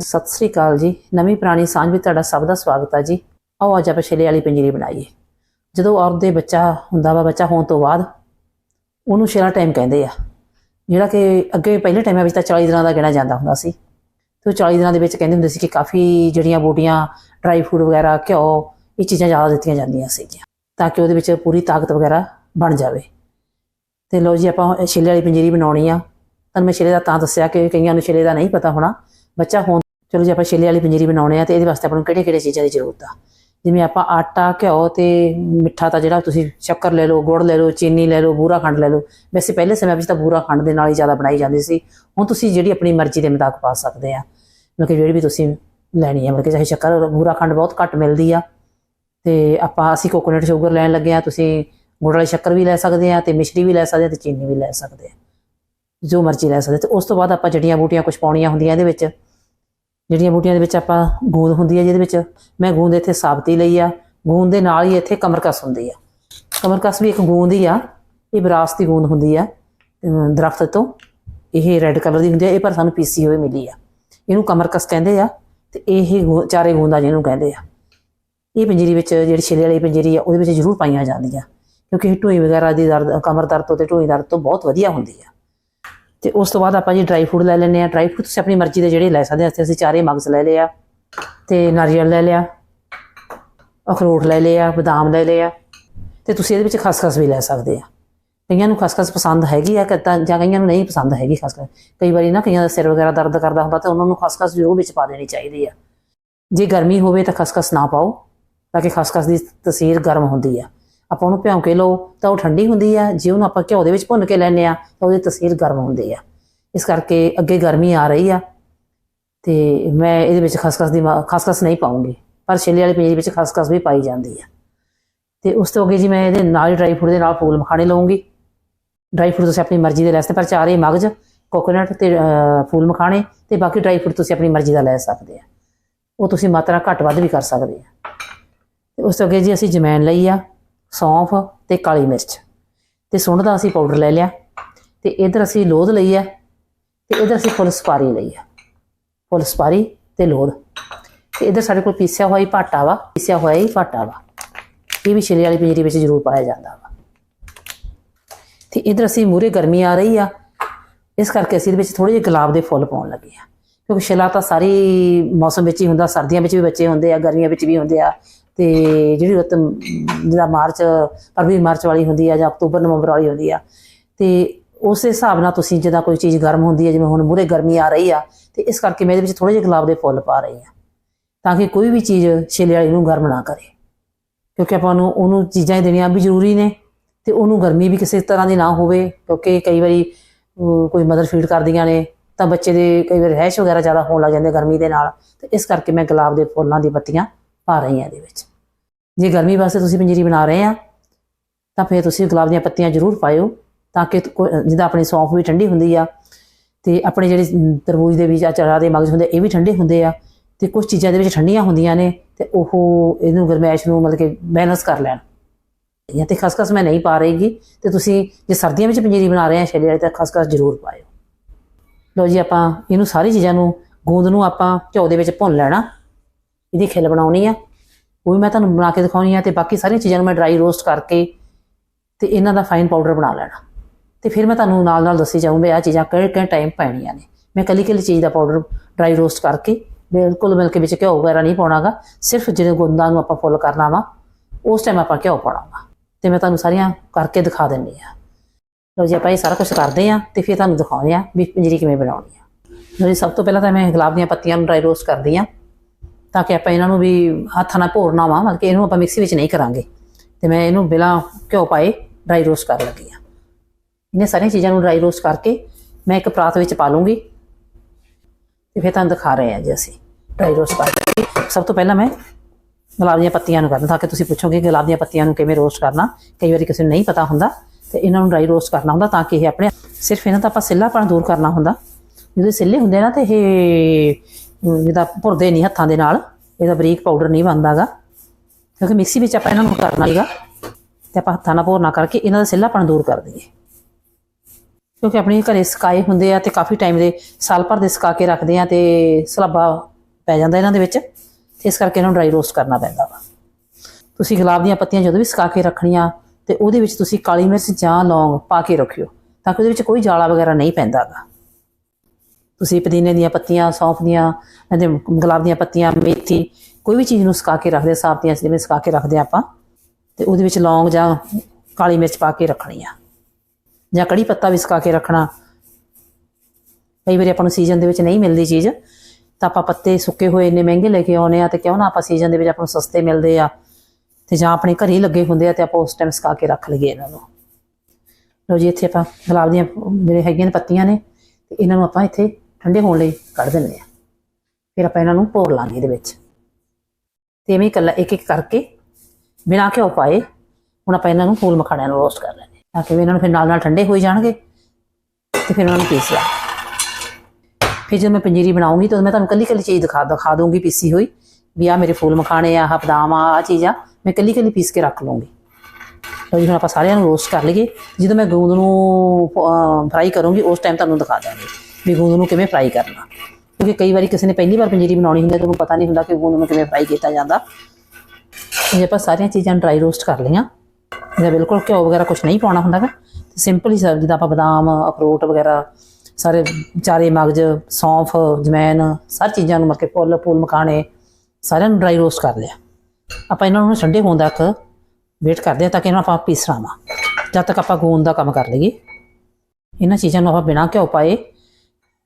ਸਤਿ ਸ੍ਰੀ ਅਕਾਲ ਜੀ। ਨਵੀਂ ਪੁਰਾਣੀ ਸਾਂਝ ਵਿੱਚ ਤੁਹਾਡਾ ਸਭ ਦਾ ਸਵਾਗਤ ਹੈ ਜੀ। ਆਓ ਅੱਜ ਆਪਾਂ ਛੇਲੇ ਵਾਲੀ ਪੰਜੀਰੀ ਬਣਾਈਏ। ਜਦੋਂ ਔਰਤ ਦੇ ਬੱਚਾ ਹੁੰਦਾ ਵਾ, ਬੱਚਾ ਹੋਣ ਤੋਂ ਬਾਅਦ ਉਹਨੂੰ ਛੇਲਾ ਟਾਈਮ ਕਹਿੰਦੇ ਆ। ਜਿਹੜਾ ਕਿ ਅੱਗੇ ਪਹਿਲੇ ਟਾਈਮਾਂ ਵਿੱਚ ਤਾਂ 40 ਦਿਨਾਂ ਦਾ ਗਿਣਾ ਜਾਂਦਾ ਹੁੰਦਾ ਸੀ। ਤੇ ਉਹ 40 ਦਿਨਾਂ ਦੇ ਵਿੱਚ ਕਹਿੰਦੇ ਹੁੰਦੇ ਸੀ ਕਿ ਕਾਫੀ ਜਿਹੜੀਆਂ ਬੂਟੀਆਂ ਡਰਾਈ ਫਰੂਟ ਵਗੈਰਾ, ਘਿਓ, ਇਹ ਚੀਜ਼ਾਂ ਜ਼ਿਆਦਾ ਦਿੱਤੀਆਂ ਜਾਂਦੀਆਂ ਸੀਗੀਆਂ। ਤਾਂ ਕਿ ਉਹਦੇ ਵਿੱਚ ਪੂਰੀ ਤਾਕਤ ਵਗੈਰਾ ਬਣ ਜਾਵੇ। ਤੇ ਲਓ ਜੀ, ਆਪਾਂ ਛੇਲੇ ਵਾਲੀ ਪੰਜੀਰੀ ਬਣਾਉਣੀ ਆ। ਤੁਹਾਨੂੰ ਮੈਂ ਛੇਲੇ ਦਾ ਤਾਂ ਦੱਸਿਆ ਕਿ ਕਈਆਂ ਨੂੰ ਛੇਲੇ ਦਾ ਨਹੀਂ ਪਤਾ ਹੋਣਾ। ਬੱਚਾ ਹੋਣ ਚਲੋ ਜੇ ਆਪਾਂ ਛਿੱਲੇ ਵਾਲੀ ਪੰਜੀਰੀ ਬਣਾਉਣੇ ਆ ਤੇ ਇਹਦੇ ਵਾਸਤੇ ਆਪਾਂ ਨੂੰ ਕਿਹੜੇ ਕਿਹੜੇ ਚੀਜ਼ਾਂ ਦੀ ਜ਼ਰੂਰਤ ਆ? ਜਿਵੇਂ ਆਪਾਂ ਆਟਾ, ਘਿਓ ਤੇ ਮਿੱਠਾ ਤਾਂ ਜਿਹੜਾ ਤੁਸੀਂ ਸ਼ੱਕਰ ਲੈ ਲਓ, ਗੁੜ ਲੈ ਲਓ, ਚੀਨੀ ਲੈ ਲਓ, ਬੂਰਾ ਖੰਡ ਲੈ ਲਓ। ਵੈਸੇ ਪਹਿਲੇ ਸਮੇਂ ਵਿੱਚ ਤਾਂ ਬੂਰਾ ਖੰਡ ਦੇ ਨਾਲ ਹੀ ਜ਼ਿਆਦਾ ਬਣਾਈ ਜਾਂਦੀ ਸੀ। ਹੁਣ ਤੁਸੀਂ ਜਿਹੜੀ ਆਪਣੀ ਮਰਜ਼ੀ ਦੇ ਮੁਤਾਬਕ ਪਾ ਸਕਦੇ ਆ। ਮਤਲਬ ਕਿ ਜਿਹੜੀ ਵੀ ਤੁਸੀਂ ਲੈਣੀ ਹੈ ਮਤਲਬ ਕਿ ਚਾਹੇ ਸ਼ੱਕਰ, ਬੂਰਾ ਖੰਡ ਬਹੁਤ ਘੱਟ ਮਿਲਦੀ ਆ। ਤੇ ਆਪਾਂ, ਅਸੀਂ ਕੋਕੋਨਟ ਸ਼ੂਗਰ ਲੈਣ ਲੱਗੇ ਆ, ਤੁਸੀਂ ਗੁੜ ਵਾਲੀ ਸ਼ੱਕਰ ਵੀ ਲੈ ਸਕਦੇ ਆ ਤੇ ਮਿਸ਼ਰੀ ਵੀ ਲੈ ਸਕਦੇ ਆ ਤੇ ਚੀਨੀ ਵੀ ਲੈ ਸਕਦੇ ਆ। ਜੋ ਮਰਜ਼ੀ ਲੈ ਸਕਦੇ ਤੇ ਉਸ ਤੋਂ ਬਾਅਦ ਆਪਾਂ ਜੜੀਆਂ ਬੂਟੀਆਂ ਕੁਝ ਪਾਉਣੀਆਂ ਹੁੰਦੀਆਂ ਇਹਦੇ ਵਿੱਚ। ਜਿਹੜੀਆਂ ਬੂਟੀਆਂ ਦੇ ਵਿੱਚ ਆਪਾਂ ਗੂੰਦ ਹੁੰਦੀ ਹੈ ਜਿਹਦੇ ਵਿੱਚ ਮੈਂ ਗੂੰਦ ਇੱਥੇ ਸਾਬਤੀ ਲਈ ਆ। ਗੂੰਦ ਦੇ ਨਾਲ ਹੀ ਇੱਥੇ ਕਮਰਕਸ ਹੁੰਦੀ ਆ। ਕਮਰਕਸ ਵੀ ਇੱਕ ਗੂੰਦ ਹੀ ਆ। ਇਹ ਵਿਰਾਸਤੀ ਗੂੰਦ ਹੁੰਦੀ ਆ ਅਮ ਦਰਖਤ ਤੋਂ। ਇਹ ਰੈੱਡ ਕਲਰ ਦੀ ਹੁੰਦੀ ਆ। ਇਹ ਪਰ ਸਾਨੂੰ ਪੀਸੀ ਹੋਈ ਮਿਲੀ ਆ। ਇਹਨੂੰ ਕਮਰਕਸ ਕਹਿੰਦੇ ਆ ਤੇ ਇਹ ਗੂ- ਚਾਰੇ ਗੂੰਦਾਂ ਜਿਹਨੂੰ ਕਹਿੰਦੇ ਆ। ਇਹ ਪੰਜੀਰੀ ਵਿੱਚ ਜਿਹੜੀ ਛਿਲੇ ਵਾਲੀ ਪੰਜੀਰੀ ਆ, ਉਹਦੇ ਵਿੱਚ ਜ਼ਰੂਰ ਪਾਈਆਂ ਜਾਂਦੀਆਂ। ਕਿਉਂਕਿ ਇਹ ਢੋਈ ਵਗੈਰਾ ਦੀ ਦਰਦ, ਕਮਰ ਦਰਦ ਤੋਂ ਤੇ ਢੋਈ ਦਰਦ ਤੋਂ ਬਹੁਤ ਵਧੀਆ ਹੁੰਦੀ ਆ। ਤੇ ਉਸ ਤੋਂ ਬਾਅਦ ਆਪਾਂ ਜੀ ਡਰਾਈ ਫਰੂਟ ਲੈ ਲੈਂਦੇ ਆ ਡਰਾਈ ਫਰੂਟ ਤੁਸੀਂ ਆਪਣੀ ਮਰਜ਼ੀ ਦੇ ਜਿਹੜੇ ਲੈ ਸਕਦੇ ਆ ਇੱਥੇ ਅਸੀਂ ਚਾਰੇ ਮਗਜ਼ ਲੈ ਲਿਆ ਤੇ ਨਾਰੀਅਲ ਲੈ ਲਿਆ, ਅਖਰੋਟ ਲੈ ਲਿਆ ਬਦਾਮ ਲੈ ਲਿਆ ਤੇ ਤੁਸੀਂ ਇਹਦੇ ਵਿੱਚ ਖਸਖਸ ਵੀ ਲੈ ਸਕਦੇ ਆ। ਕਈਆਂ ਨੂੰ ਖਸਖਸ ਪਸੰਦ ਹੈਗੀ ਆ ਕਿਤਾ ਜਾਂ ਕਈਆਂ ਨੂੰ ਨਹੀਂ ਪਸੰਦ ਹੈਗੀ ਖਸਖਸ। ਕਈ ਵਾਰੀ ਨਾ ਕਈਆਂ ਦਾ ਸਿਰ ਵਗੈਰਾ ਦਰਦ ਕਰਦਾ ਹੁੰਦਾ ਤਾਂ ਉਹਨਾਂ ਨੂੰ ਖਸਖਸ ਜ਼ਰੂਰ ਵਿੱਚ ਪਾ ਦੇਣੀ ਚਾਹੀਦੀ ਆ। ਜੇ ਗਰਮੀ ਹੋਵੇ ਤਾਂ ਖਸਖਸ ਨਾ ਪਾਓ, ਤਾਂ ਕਿ ਖਸਖਸ ਦੀ ਤਸੀਰ ਗਰਮ ਹੁੰਦੀ ਆ। ਆਪਾਂ ਉਹਨੂੰ ਭਿਉਂ ਕੇ ਲਓ, ਤਾਂ ਉਹ ਠੰਡੀ ਹੁੰਦੀ ਆ। ਜੇ ਉਹਨੂੰ ਆਪਾਂ ਘਿਓ ਦੇ ਵਿੱਚ ਭੁੰਨ ਕੇ ਲੈਨੇ ਆ, ਤਾਂ ਉਹਦੀ ਤਸੀਰ ਗਰਮ ਹੁੰਦੀ ਆ। ਇਸ ਕਰਕੇ ਅੱਗੇ ਗਰਮੀ ਆ ਰਹੀ ਆ, ਤੇ ਮੈਂ ਇਹਦੇ ਵਿੱਚ ਖਸਖਸ ਦੀ ਮਾ- ਖਸਖਸ ਨਹੀਂ ਪਾਉਂਗੀ, ਪਰ ਛਿੱਲੇ ਵਾਲੀ ਪੰਜੀਰੀ ਵਿੱਚ ਖਸਖਸ ਵੀ ਪਾਈ ਜਾਂਦੀ ਆ। ਤੇ ਉਸ ਤੋਂ ਅੱਗੇ ਜੀ ਮੈਂ ਇਹਦੇ ਨਾਲ ਡਰਾਈ ਫਰੂਟ ਦੇ ਨਾਲ ਫੂਲ ਮਖਾਣੇ ਲਵਾਂਗੀ ਡਰਾਈ ਫਰੂਟ ਤੁਸੀਂ ਆਪਣੀ ਮਰਜ਼ੀ ਦੇ ਲੈ ਸਕਦੇ, ਪਰ ਚਾਰੇ ਮਗਜ਼ ਕੋਕੋਨਟ ਤੇ ਫੂਲ ਮਖਾਣੇ, ਤੇ ਬਾਕੀ ਡਰਾਈ ਫਰੂਟ ਤੁਸੀਂ ਆਪਣੀ ਮਰਜ਼ੀ ਦਾ ਲੈ ਸਕਦੇ ਆ। ਉਹ ਤੁਸੀਂ ਮਾਤਰਾ ਘੱਟ ਵੱਧ ਵੀ ਕਰ ਸਕਦੇ ਆ। ਤੇ ਉਸ ਤੋਂ ਅੱਗੇ ਜੀ ਅਸੀਂ ਜਮੈਨ ਲਈ ਆ। ਸੌਂਫ ਤੇ ਕਾਲੀ ਮਿਰਚ। ਤੇ ਸੁੰਡ ਦਾ ਅਸੀਂ ਪਾਊਡਰ ਲੈ ਲਿਆ। ਤੇ ਇਧਰ ਅਸੀਂ ਲੋਧ ਲਈ ਹੈ। ਤੇ ਇਧਰ ਅਸੀਂ ਫੁੱਲ ਸਪਾਰੀ ਲਈ ਆ ਫੁੱਲ ਸਪਾਰੀ ਤੇ ਲੋਧ। ਤੇ ਇਧਰ ਸਾਡੇ ਕੋਲ ਪੀਸਿਆ ਹੋਇਆ ਹੀ ਭਾਟਾ ਵਾ। ਪੀਸਿਆ ਹੋਇਆ ਹੀ ਭਾਟਾ ਵਾ। ਇਹ ਵੀ ਛਿਲੇ ਵਾਲੀ ਪੰਜੀਰੀ ਵਿੱਚ ਜ਼ਰੂਰ ਪਾਇਆ ਜਾਂਦਾ ਵਾ। ਤੇ ਇਧਰ ਅਸੀਂ ਮੂਰੇ ਗਰਮੀ ਆ ਰਹੀ ਆ। ਇਸ ਕਰਕੇ ਅਸੀਂ ਇਹਦੇ ਵਿੱਚ ਥੋੜੇ ਜਿਹੇ ਗੁਲਾਬ ਦੇ ਫੁੱਲ ਪਾਉਣ ਲੱਗੇ ਆ ਕਿਉਂਕਿ ਛਿਲਾ ਤਾਂ ਸਾਰੀ ਮੌਸਮ ਵਿੱਚ ਹੀ ਹੁੰਦਾ। ਸਰਦੀਆਂ ਵਿੱਚ ਵੀ ਬੱਚੇ ਹੁੰਦੇ ਆ, ਗਰਮੀਆਂ ਵਿੱਚ ਵੀ ਹੁੰਦੇ ਆ। ਤੇ ਜਿਹੜੀ ਰੁੱਤ ਅਮ, ਜਿਹਦਾ ਮਾਰਚ ਫਰਵਰੀ ਮਾਰਚ ਵਾਲੀ ਹੁੰਦੀ ਆ ਜਾਂ ਅਕਤੂਬਰ ਨਵੰਬਰ ਵਾਲੀ ਹੁੰਦੀ ਆ। ਤੇ ਉਸ ਹਿਸਾਬ ਨਾਲ ਤੁਸੀਂ ਜਦੋਂ ਕੋਈ ਚੀਜ਼ ਗਰਮ ਹੁੰਦੀ ਹੈ ਜਿਵੇਂ ਹੁਣ ਮੂਰੇ ਗਰਮੀ ਆ ਰਹੀ ਆ ਤੇ ਇਸ ਕਰਕੇ ਮੈਂ ਇਹਦੇ ਵਿੱਚ ਥੋੜੇ ਜਿਹੇ ਗੁਲਾਬ ਦੇ ਫੁੱਲ ਪਾ ਰਹੀ ਆ ਤਾਂ ਕਿ ਕੋਈ ਵੀ ਚੀਜ਼ ਛਿਲੇ ਵਾਲੀ ਨੂੰ ਗਰਮ ਨਾ ਕਰੇ। ਕਿਉਂਕਿ ਆਪਾਂ ਨੂੰ ਉਹਨੂੰ ਚੀਜ਼ਾਂ ਹੀ ਦੇਣੀਆਂ ਵੀ ਜ਼ਰੂਰੀ ਨੇ ਤੇ ਉਹਨੂੰ ਗਰਮੀ ਵੀ ਕਿਸੇ ਤਰ੍ਹਾਂ ਦੀ ਨਾ ਹੋਵੇ ਕਿਉਂਕਿ ਕਈ ਵਾਰੀ ਕੋਈ ਮਦਰ ਫੀਡ ਕਰਦੀਆਂ ਨੇ ਤਾਂ ਬੱਚੇ ਦੇ ਕਈ ਵਾਰ ਰਹਿਸ਼ ਵਗੈਰਾ ਜ਼ਿਆਦਾ ਹੋਣ ਲੱਗ ਜਾਂਦੇ ਗਰਮੀ ਦੇ ਨਾਲ ਤੇ ਇਸ ਕਰਕੇ ਮੈਂ ਗੁਲਾਬ ਦੇ ਫੁੱਲਾਂ ਦੀ ਬੱਤੀਆਂ ਪਾ ਰਹੀ ਹਾਂ ਇਹਦੇ ਵਿੱਚ। ਜੇ ਗਰਮੀ ਵਾਸਤੇ ਤੁਸੀਂ ਪੰਜੀਰੀ ਬਣਾ ਰਹੇ ਆ, ਤਾਂ ਫਿਰ ਤੁਸੀਂ ਗੁਲਾਬ ਦੀਆਂ ਪੱਤੀਆਂ ਜ਼ਰੂਰ ਪਾਇਓ, ਤਾਂ ਕਿ ਜਿੱਦਾਂ ਆਪਣੀ ਸੌਂਫ ਵੀ ਠੰਡੀ ਹੁੰਦੀ ਆ, ਤੇ ਆਪਣੇ ਜਿਹੜੇ ਤਰਬੂਜ ਦੇ ਵਿੱਚ ਅਚਾਰਾ ਦੇ ਮਗਜ਼ ਹੁੰਦੇ, ਇਹ ਵੀ ਠੰਡੇ ਹੁੰਦੇ ਆ, ਤੇ ਕੁਝ ਚੀਜ਼ਾਂ ਦੇ ਵਿੱਚ ਠੰਡੀਆਂ ਹੁੰਦੀਆਂ ਨੇ, ਤੇ ਉਹ, ਇਹਨੂੰ ਗਰਮੈਸ਼ ਨੂੰ ਮਤਲਬ ਕਿ ਬੈਲੈਂਸ ਕਰ ਲੈਣ। ਜਾਂ ਤੇ ਖਸਖਸ ਮੈਂ ਨਹੀਂ ਪਾ ਰਹੀਗੀ ਤੇ ਤੁਸੀਂ ਜੇ ਸਰਦੀਆਂ ਵਿੱਚ ਪੰਜੀਰੀ ਬਣਾ ਰਹੇ ਆ ਛੇਲੇ ਵਾਲੀ, ਤਾਂ ਖਸਖਸ ਜ਼ਰੂਰ ਪਾਇਓ। ਲਓ ਜੀ ਆਪਾਂ ਇਹਨੂੰ ਸਾਰੀ ਚੀਜ਼ਾਂ ਨੂੰ, ਗੂੰਦ ਨੂੰ ਆਪਾਂ ਘਿਓ ਦੇ ਵਿੱਚ ਭੁੰਨ ਲੈਣਾ, ਇਹਦੀ ਖਿਲ ਬਣਾਉਣੀ ਆ। ਉਹ ਵੀ ਮੈਂ ਤੁਹਾਨੂੰ ਬਣਾ ਕੇ ਦਿਖਾਉਣੀ ਆ ਤੇ ਬਾਕੀ ਸਾਰੀਆਂ ਚੀਜ਼ਾਂ ਨੂੰ ਮੈਂ ਡਰਾਈ ਰੋਸਟ ਕਰਕੇ ਤੇ ਇਹਨਾਂ ਦਾ ਫਾਈਨ ਪਾਊਡਰ ਬਣਾ ਲੈਣਾ। ਤੇ ਫਿਰ ਮੈਂ ਤੁਹਾਨੂੰ ਨਾਲ ਨਾਲ ਦੱਸੀ ਜਾਊਂ ਵੀ ਆਹ ਚੀਜ਼ਾਂ ਕਿਹੜੇ ਕਿਹੜੇ ਟਾਈਮ ਪੈਣੀਆਂ ਨੇ। ਮੈਂ ਕੱਲੀ ਕੱਲੀ ਚੀਜ਼ ਦਾ ਪਾਊਡਰ ਡਰਾਈ ਰੋਸਟ ਕਰਕੇ ਬਿਲਕੁਲ ਮਿਲ ਕੇ ਵਿੱਚ ਘਿਓ ਵਗੈਰਾ ਨਹੀਂ ਪਾਉਣਾਗਾ, ਸਿਰਫ ਜਿਹੜੇ ਗੁੰਦਾਂ ਨੂੰ ਆਪਾਂ ਫੁੱਲ ਕਰਨਾ ਵਾ, ਉਸ ਟਾਈਮ ਆਪਾਂ ਘਿਓ ਪਾਉਣਾਗਾ। ਤੇ ਮੈਂ ਤੁਹਾਨੂੰ ਸਾਰੀਆਂ ਕਰਕੇ ਦਿਖਾ ਦਿੰਦੀ ਆ। ਲਓ ਜੀ, ਆਪਾਂ ਇਹ ਸਾਰਾ ਕੁਝ ਕਰਦੇ ਆ ਤੇ ਫਿਰ ਤੁਹਾਨੂੰ ਦਿਖਾਉਂਦੇ ਆ ਵੀ ਪੰਜੀਰੀ ਕਿਵੇਂ ਬਣਾਉਣੀ ਆ। ਲਓ ਜੀ, ਸਭ ਤੋਂ ਪਹਿਲਾਂ ਤਾਂ ਮੈਂ ਗੁਲਾਬ ਦੀਆਂ ਪੱਤੀਆਂ ਨੂੰ ਡਰਾਈ ਰੋਸਟ ਕਰਦੀ ਆ। ਤਾਂ ਕਿ ਆਪਾਂ ਇਹਨਾਂ ਨੂੰ ਵੀ ਹੱਥਾਂ ਨਾਲ ਭੋਰਨਾ ਵਾ, ਮਤਲਬ ਕਿ ਇਹਨੂੰ ਆਪਾਂ ਮਿਕਸੀ ਵਿੱਚ ਨਹੀਂ ਕਰਾਂਗੇ। ਤੇ ਮੈਂ ਇਹਨੂੰ ਬਿਨਾਂ ਘਿਓ ਪਾਏ ਡਰਾਈ ਰੋਸਟ ਕਰ ਲੱਗੀ ਆ ਇਹਨੇ ਸਾਰੀਆਂ ਚੀਜ਼ਾਂ ਨੂੰ ਡਰਾਈ ਰੋਸਟ ਕਰਕੇ ਮੈਂ ਇੱਕ ਪਰਾਤ ਵਿੱਚ ਪਾ ਲੂੰਗੀ ਤੇ ਫਿਰ ਤੁਹਾਨੂੰ ਦਿਖਾ ਰਹੇ ਆ ਜੀ ਅਸੀਂ। ਡਰਾਈ ਰੋਸਟ ਕਰਕੇ ਸਭ ਤੋਂ ਪਹਿਲਾਂ ਮੈਂ ਗੁਲਾਬ ਦੀਆਂ ਪੱਤੀਆਂ ਨੂੰ ਕਰਨਾ, ਤਾਂ ਕਿ ਤੁਸੀਂ ਪੁੱਛੋਗੇ ਗੁਲਾਬ ਦੀਆਂ ਪੱਤੀਆਂ ਨੂੰ ਕਿਵੇਂ ਰੋਸਟ ਕਰਨਾ। ਕਈ ਵਾਰੀ ਕਿਸੇ ਨੂੰ ਨਹੀਂ ਪਤਾ ਹੁੰਦਾ ਤੇ ਇਹਨਾਂ ਨੂੰ ਡਰਾਈ ਰੋਸਟ ਕਰਨਾ ਹੁੰਦਾ ਤਾਂ ਕਿ ਇਹ ਆਪਣੇ ਸਿਰਫ ਇਹਨਾਂ ਦਾ ਆਪਾਂ ਸਿੱਲਾਪਣ ਦੂਰ ਕਰਨਾ ਹੁੰਦਾ। ਜਦੋਂ ਸਿੱਲੇ ਹੁੰਦੇ ਨਾ ਤੇ ਇਹ ਅਮ, ਜਿੱਦਾਂ ਭੁਰਦੇ ਨਹੀਂ ਹੱਥਾਂ ਦੇ ਨਾਲ ਇਹਦਾ ਬਰੀਕ ਪਾਊਡਰ ਨਹੀਂ ਬਣਦਾਗਾ। ਕਿਉਂਕਿ ਮਿਕਸੀ ਵਿੱਚ ਆਪਾਂ ਇਹਨਾਂ ਨੂੰ ਕਰਨਾ ਹੈਗਾ ਤੇ ਆਪਾਂ ਹੱਥਾਂ ਨਾਲ ਭੋਰਨਾ ਕਰਕੇ ਇਹਨਾਂ ਦਾ ਸਿੱਲਾਪਣ ਦੂਰ ਕਰ ਦਈਏ। ਕਿਉਂਕਿ ਆਪਣੇ ਘਰੇ ਸਕਾਏ ਹੁੰਦੇ ਆ ਤੇ ਕਾਫੀ ਟਾਈਮ ਦੇ ਸਾਲ ਭਰ ਦੇ ਸਕਾ ਕੇ ਰੱਖਦੇ ਆ ਤੇ ਸਲਾਬਾ ਪੈ ਜਾਂਦਾ ਇਹਨਾਂ ਦੇ ਵਿੱਚ ਤੇ ਇਸ ਕਰਕੇ ਇਹਨਾਂ ਨੂੰ ਡਰਾਈ ਰੋਸਟ ਕਰਨਾ ਪੈਂਦਾ ਵਾ। ਤੁਸੀਂ ਗੁਲਾਬ ਦੀਆਂ ਪੱਤੀਆਂ ਜਦੋਂ ਵੀ ਸੁਕਾ ਕੇ ਰੱਖਣੀਆਂ ਤੇ ਉਹਦੇ ਵਿੱਚ ਤੁਸੀਂ ਕਾਲੀ ਮਿਰਚ ਜਾਂ ਲੌਂਗ ਪਾ ਕੇ ਰੱਖਿਓ ਤਾਂ ਕਿ ਉਹਦੇ ਵਿੱਚ ਕੋਈ ਜਾਲਾ ਵਗੈਰਾ ਨਹੀਂ ਪੈਂਦਾਗਾ। ਤੁਸੀਂ ਪੁਦੀਨੇ ਦੀਆਂ ਪੱਤੀਆਂ, ਸੌਂਫ ਦੀਆਂ, ਇਹਦੇ ਗੁਲਾਬ ਦੀਆਂ ਪੱਤੀਆਂ, ਮੇਥੀ, ਕੋਈ ਵੀ ਚੀਜ਼ ਨੂੰ ਸੁਕਾ ਕੇ ਰੱਖਦੇ ਸਾਬਤੀਆਂ ਜਿਵੇਂ ਸੁਕਾ ਕੇ ਰੱਖਦੇ ਆਪਾਂ। ਤੇ ਉਹਦੇ ਵਿੱਚ ਲੌਂਗ ਜਾਂ ਕਾਲੀ ਮਿਰਚ ਪਾ ਕੇ ਰੱਖਣੀ ਆ। ਜਾਂ ਕੜੀ ਪੱਤਾ ਵੀ ਸੁਕਾ ਕੇ ਰੱਖਣਾ। ਕਈ ਵਾਰੀ ਆਪਾਂ ਨੂੰ ਸੀਜ਼ਨ ਦੇ ਵਿੱਚ ਨਹੀਂ ਮਿਲਦੀ ਚੀਜ਼। ਤਾਂ ਆਪਾਂ ਪੱਤੇ ਸੁੱਕੇ ਹੋਏ ਇੰਨੇ ਮਹਿੰਗੇ ਲੈ ਕੇ ਆਉਨੇ ਆ ਤੇ ਕਿਉਂ ਨਾ ਆਪਾਂ ਸੀਜ਼ਨ ਦੇ ਵਿੱਚ ਆਪਾਂ ਨੂੰ ਸਸਤੇ ਮਿਲਦੇ ਆ। ਤੇ ਜਾਂ ਆਪਣੇ ਘਰੇ ਹੀ ਲੱਗੇ ਹੁੰਦੇ ਆ ਤੇ ਆਪਾਂ ਉਸ ਟਾਈਮ ਸੁਕਾ ਕੇ ਰੱਖ ਲਈਏ ਇਹਨਾਂ ਨੂੰ। ਲੋ ਜੀ, ਇੱਥੇ ਆਪਾਂ ਗੁਲਾਬ ਦੀਆਂ ਜਿਹੜੇ ਹੈਗੀਆਂ ਨੇ ਪੱਤੀਆਂ ਨੇ, ਤੇ ਇਹਨਾਂ ਨੂੰ ਆਪਾਂ ਇੱਥੇ ਠੰਡੇ ਹੋਣ ਲਈ ਕੱਢ ਦਿੰਦੇ ਆ। ਫਿਰ ਆਪਾਂ ਇਹਨਾਂ ਨੂੰ ਭੋਰ ਲਾਂਗੇ ਇਹਦੇ ਵਿੱਚ। ਤੇ ਐਵੇਂ ਇਕੱਲਾ ਇੱਕ ਇੱਕ ਕਰਕੇ ਬਿਨਾਂ ਘਿਓ ਪਾਏ ਹੁਣ ਆਪਾਂ ਇਹਨਾਂ ਨੂੰ ਫੂਲ ਮਖਾਣਿਆਂ ਨੂੰ ਰੋਸਟ ਕਰ ਲੈਣੇ ਤਾਂ ਕਿ ਇਹਨਾਂ ਨੂੰ ਫਿਰ ਨਾਲ ਨਾਲ ਠੰਡੇ ਹੋਈ ਜਾਣਗੇ ਤੇ ਫਿਰ ਉਹਨਾਂ ਨੂੰ ਪੀਸ ਲਾ ਫਿਰ ਜਦੋਂ ਮੈਂ ਪੰਜੀਰੀ ਬਣਾਉਂਗੀ ਤਾਂ ਮੈਂ ਤੁਹਾਨੂੰ ਕੱਲੀ ਕੱਲੀ ਚੀਜ਼ ਦਿਖਾ ਦਿਖਾ ਦੂੰਗੀ ਪੀਸੀ ਹੋਈ ਵੀ ਆ ਮੇਰੇ ਫੂਲ ਮਖਾਣੇ ਆ, ਆਹ ਬਦਾਮ ਆ ਆ ਚੀਜ਼ਾਂ ਮੈਂ ਕੱਲੀ ਕੱਲੀ ਪੀਸ ਕੇ ਰੱਖ ਲਵਾਂਗੀ ਲਓ ਜੀ ਹੁਣ ਆਪਾਂ ਸਾਰਿਆਂ ਨੂੰ ਰੋਸਟ ਕਰ ਲਈਏ, ਜਦੋਂ ਮੈਂ ਗੂੰਦ ਨੂੰ ਫਰਾਈ ਕਰੂੰਗੀ, ਉਸ ਟਾਈਮ ਤੁਹਾਨੂੰ ਦਿਖਾ ਦਾਂਗੀ ਵੀ ਗੂੰਦ ਨੂੰ ਕਿਵੇਂ ਫਰਾਈ ਕਰਨਾ। ਕਿਉਂਕਿ ਕਈ ਵਾਰੀ ਕਿਸੇ ਨੇ ਪਹਿਲੀ ਵਾਰ ਪੰਜੀਰੀ ਬਣਾਉਣੀ ਹੁੰਦੀ ਹੈ, ਤੁਹਾਨੂੰ ਪਤਾ ਨਹੀਂ ਹੁੰਦਾ ਕਿ ਗੂੰਦ ਨੂੰ ਕਿਵੇਂ ਫਰਾਈ ਕੀਤਾ ਜਾਂਦਾ। ਜੇ ਆਪਾਂ ਸਾਰੀਆਂ ਚੀਜ਼ਾਂ ਡਰਾਈ ਰੋਸਟ ਕਰ ਲਈਆਂ ਇਹਦਾ ਬਿਲਕੁਲ ਘਿਓ ਵਗੈਰਾ ਕੁਝ ਨਹੀਂ ਪਾਉਣਾ ਹੁੰਦਾ ਹੈ ਸਿੰਪਲ ਹੀ ਸਬਜ਼ੀ ਦਾ ਆਪਾਂ ਬਦਾਮ, ਅਖਰੋਟ ਵਗੈਰਾ, ਸਾਰੇ ਚਾਰੇ ਮਗਜ, ਸੌਂਫ, ਜਮੈਨ, ਸਾਰੀ ਚੀਜ਼ਾਂ ਨੂੰ ਮੱਕੇ, ਫੁੱਲ ਫੁੱਲ ਮਖਾਣੇ ਸਾਰਿਆਂ ਨੂੰ ਡਰਾਈ ਰੋਸਟ ਕਰ ਲਿਆ। ਆਪਾਂ ਇਹਨਾਂ ਨੂੰ ਠੰਡੇ ਹੋਣ ਤੱਕ ਵੇਟ ਕਰਦੇ ਹਾਂ ਤਾਂ ਕਿ ਇਹਨਾਂ ਨੂੰ ਆਪਾਂ ਪੀਸਣਾ ਵਾ ਜਦ ਤੱਕ ਆਪਾਂ ਗੂੰਦ ਦਾ ਕੰਮ ਕਰ ਲਈਏ। ਇਹਨਾਂ ਚੀਜ਼ਾਂ ਨੂੰ ਆਪਾਂ ਬਿਨਾਂ ਘਿਓ ਪਾਏ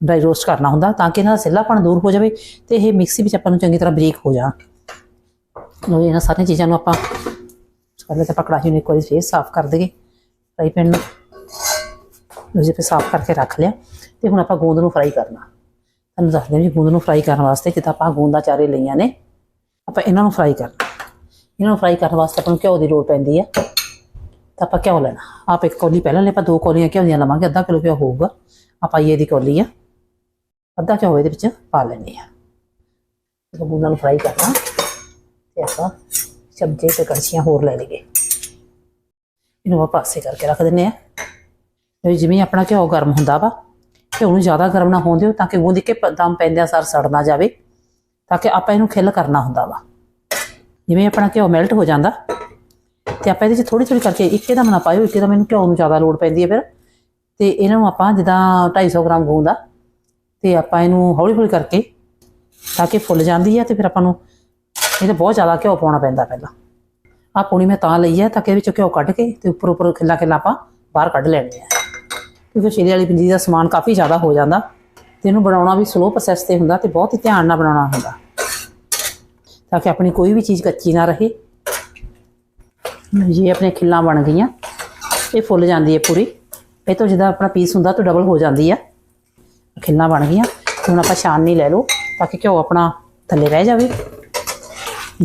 ਡਰਾਈ ਰੋਸਟ ਕਰਨਾ ਹੁੰਦਾ ਤਾਂ ਕਿ ਇਹਨਾਂ ਦਾ ਸਿੱਲਾਪਣ ਦੂਰ ਹੋ ਜਾਵੇ ਤੇ ਇਹ ਮਿਕਸੀ ਵਿੱਚ ਆਪਾਂ ਨੂੰ ਚੰਗੀ ਤਰ੍ਹਾਂ ਬਰੀਕ ਹੋ ਜਾਣ। ਲੋ ਇਹਨਾਂ ਸਾਰੀਆਂ ਚੀਜ਼ਾਂ ਨੂੰ ਆਪਾਂ ਪਹਿਲੇ ਤਾਂ ਕੜਾਹੀ ਨੂੰ ਇੱਕ ਵਾਰੀ ਫੇਰ ਸਾਫ਼ ਕਰ ਦੇਗੇ ਫਰਾਈ ਪੈਨ ਨੂੰ ਲੋ ਜੀ, ਫਿਰ ਸਾਫ਼ ਕਰਕੇ ਰੱਖ ਲਿਆ ਤੇ ਹੁਣ ਆਪਾਂ ਗੂੰਦ ਨੂੰ ਫਰਾਈ ਕਰਨਾ। ਤੁਹਾਨੂੰ ਦੱਸਦੇ ਹਾਂ ਜੀ ਗੂੰਦ ਨੂੰ ਫਰਾਈ ਕਰਨ ਵਾਸਤੇ ਜਿੱਦਾਂ ਆਪਾਂ ਗੂੰਦਾਂ ਚਾਰੇ ਲਈਆਂ ਨੇ, ਆਪਾਂ ਇਹਨਾਂ ਨੂੰ ਫਰਾਈ ਕਰਨਾ। ਇਹਨਾਂ ਨੂੰ ਫਰਾਈ ਕਰਨ ਵਾਸਤੇ ਆਪਾਂ ਨੂੰ ਘਿਓ ਦੀ ਲੋੜ ਪੈਂਦੀ ਆ। ਤਾਂ ਆਪਾਂ ਘਿਓ ਲੈਣਾ। ਆਪ ਇੱਕ ਕੌਲੀ ਪਹਿਲਾਂ ਲੈ, ਆਪਾਂ ਦੋ ਕੌਲੀਆਂ ਘਿਓ ਦੀਆਂ ਲਵਾਂਗੇ, ਅੱਧਾ ਕਿਲੋ ਘਿਓ ਹੋਊਗਾ। ਆਪਾਂ ਇਹ ਦੀ ਕੌਲੀ ਆ, ਅੱਧਾ ਘਿਓ ਇਹਦੇ ਵਿੱਚ ਪਾ ਲੈਣੇ ਆ। ਜਦੋਂ ਨੂੰ ਫਰਾਈ ਕਰਨਾ, ਤੇ ਆਪਾਂ ਚਮਚੇ ਤੇ ਕੜਛੀਆਂ ਹੋਰ ਲੈ ਲਈਏ। ਇਹਨੂੰ ਆਪਾਂ ਪਾਸੇ ਕਰਕੇ ਰੱਖ ਦਿੰਨੇ ਆ। ਤੇ ਜਿਵੇਂ ਆਪਣਾ ਘਿਓ ਗਰਮ ਹੁੰਦਾ ਵਾ, ਘਿਓ ਨੂੰ ਜ਼ਿਆਦਾ ਗਰਮ ਨਾ ਹੋਣ ਦਿਓ, ਤਾਂ ਕਿ ਗੂੰਦ ਕੇ ਦਮ ਪੈਂਦਿਆਂ ਸਰ ਸੜ ਨਾ ਜਾਵੇ। ਤਾਂ ਕਿ ਆਪਾਂ ਇਹਨੂੰ ਖਿੱਲ ਕਰਨਾ ਹੁੰਦਾ ਵਾ। ਜਿਵੇਂ ਆਪਣਾ ਘਿਓ ਮੈਲਟ ਹੋ ਜਾਂਦਾ ਤੇ ਆਪਾਂ ਇਹਦੇ 'ਚ ਥੋੜੀ ਥੋੜੀ ਕਰਕੇ ਇੱਕ ਦਮ ਨਾ ਪਾਇਓ ਇੱਕ ਦਮ ਇਹਨੂੰ ਘਿਓ ਨੂੰ ਜ਼ਿਆਦਾ ਲੋੜ ਪੈਂਦੀ ਹੈ ਫਿਰ। ਤੇ ਇਹਨਾਂ ਨੂੰ ਆਪਾਂ ਜਿੱਦਾਂ 250 ਗ੍ਰਾਮ ਗੂੰਦ ਆ, ਤੇ ਆਪਾਂ ਇਹਨੂੰ ਹੌਲੀ ਹੌਲੀ ਕਰਕੇ ਤਾਂ ਕਿ ਫੁੱਲ ਜਾਂਦੀ ਹੈ ਤੇ ਫਿਰ ਆਪਾਂ ਨੂੰ ਇਹ ਤਾਂ ਬਹੁਤ ਜ਼ਿਆਦਾ ਘਿਓ ਪਾਉਣਾ ਪੈਂਦਾ ਪਹਿਲਾਂ। ਆ ਪੂਣੀ ਮੈਂ ਤਾਂ ਲਈ ਹੈ ਤਾਂ ਕਿ ਇਹਦੇ ਵਿੱਚੋਂ ਘਿਓ ਕੱਢ ਕੇ ਤੇ ਉੱਪਰ ਉੱਪਰ ਖਿੱਲਾ ਖਿੱਲਾ ਆਪਾਂ ਬਾਹਰ ਕੱਢ ਲੈਣੇ ਆ ਕਿਉਂਕਿ ਸ਼ੇਰੇ ਵਾਲੀ ਪੰਜੀਰੀ ਦਾ ਸਮਾਨ ਕਾਫੀ ਜ਼ਿਆਦਾ ਹੋ ਜਾਂਦਾ ਤੇ ਇਹਨੂੰ ਬਣਾਉਣਾ ਵੀ ਸਲੋ ਪ੍ਰੋਸੈਸ ਤੇ ਹੁੰਦਾ ਤੇ ਬਹੁਤ ਹੀ ਧਿਆਨ ਨਾਲ ਬਣਾਉਣਾ ਹੁੰਦਾ। ਤਾਂ ਕਿ ਆਪਣੀ ਕੋਈ ਵੀ ਚੀਜ਼ ਕੱਚੀ ਨਾ ਰਹੇ। ਇਹ ਆਪਣੇ ਖਿੱਲਾਂ ਬਣ ਗਈਆਂ। ਇਹ ਫੁੱਲ ਜਾਂਦੀ ਹੈ ਪੂਰੀ। ਇਹ ਤੋਂ ਜਿੱਦਾਂ ਆਪਣਾ ਪੀਸ ਹੁੰਦਾ ਤਾਂ ਡਬਲ ਹੋ ਜਾਂਦੀ ਆ। ਖਿੱਲਾਂ ਬਣ ਗਈਆਂ। ਹੁਣ ਆਪਾਂ ਛਾਨਣੀ ਲੈ ਲਓ, ਤਾਂ ਕਿ ਘਿਓ ਆਪਣਾ ਥੱਲੇ ਰਹਿ ਜਾਵੇ।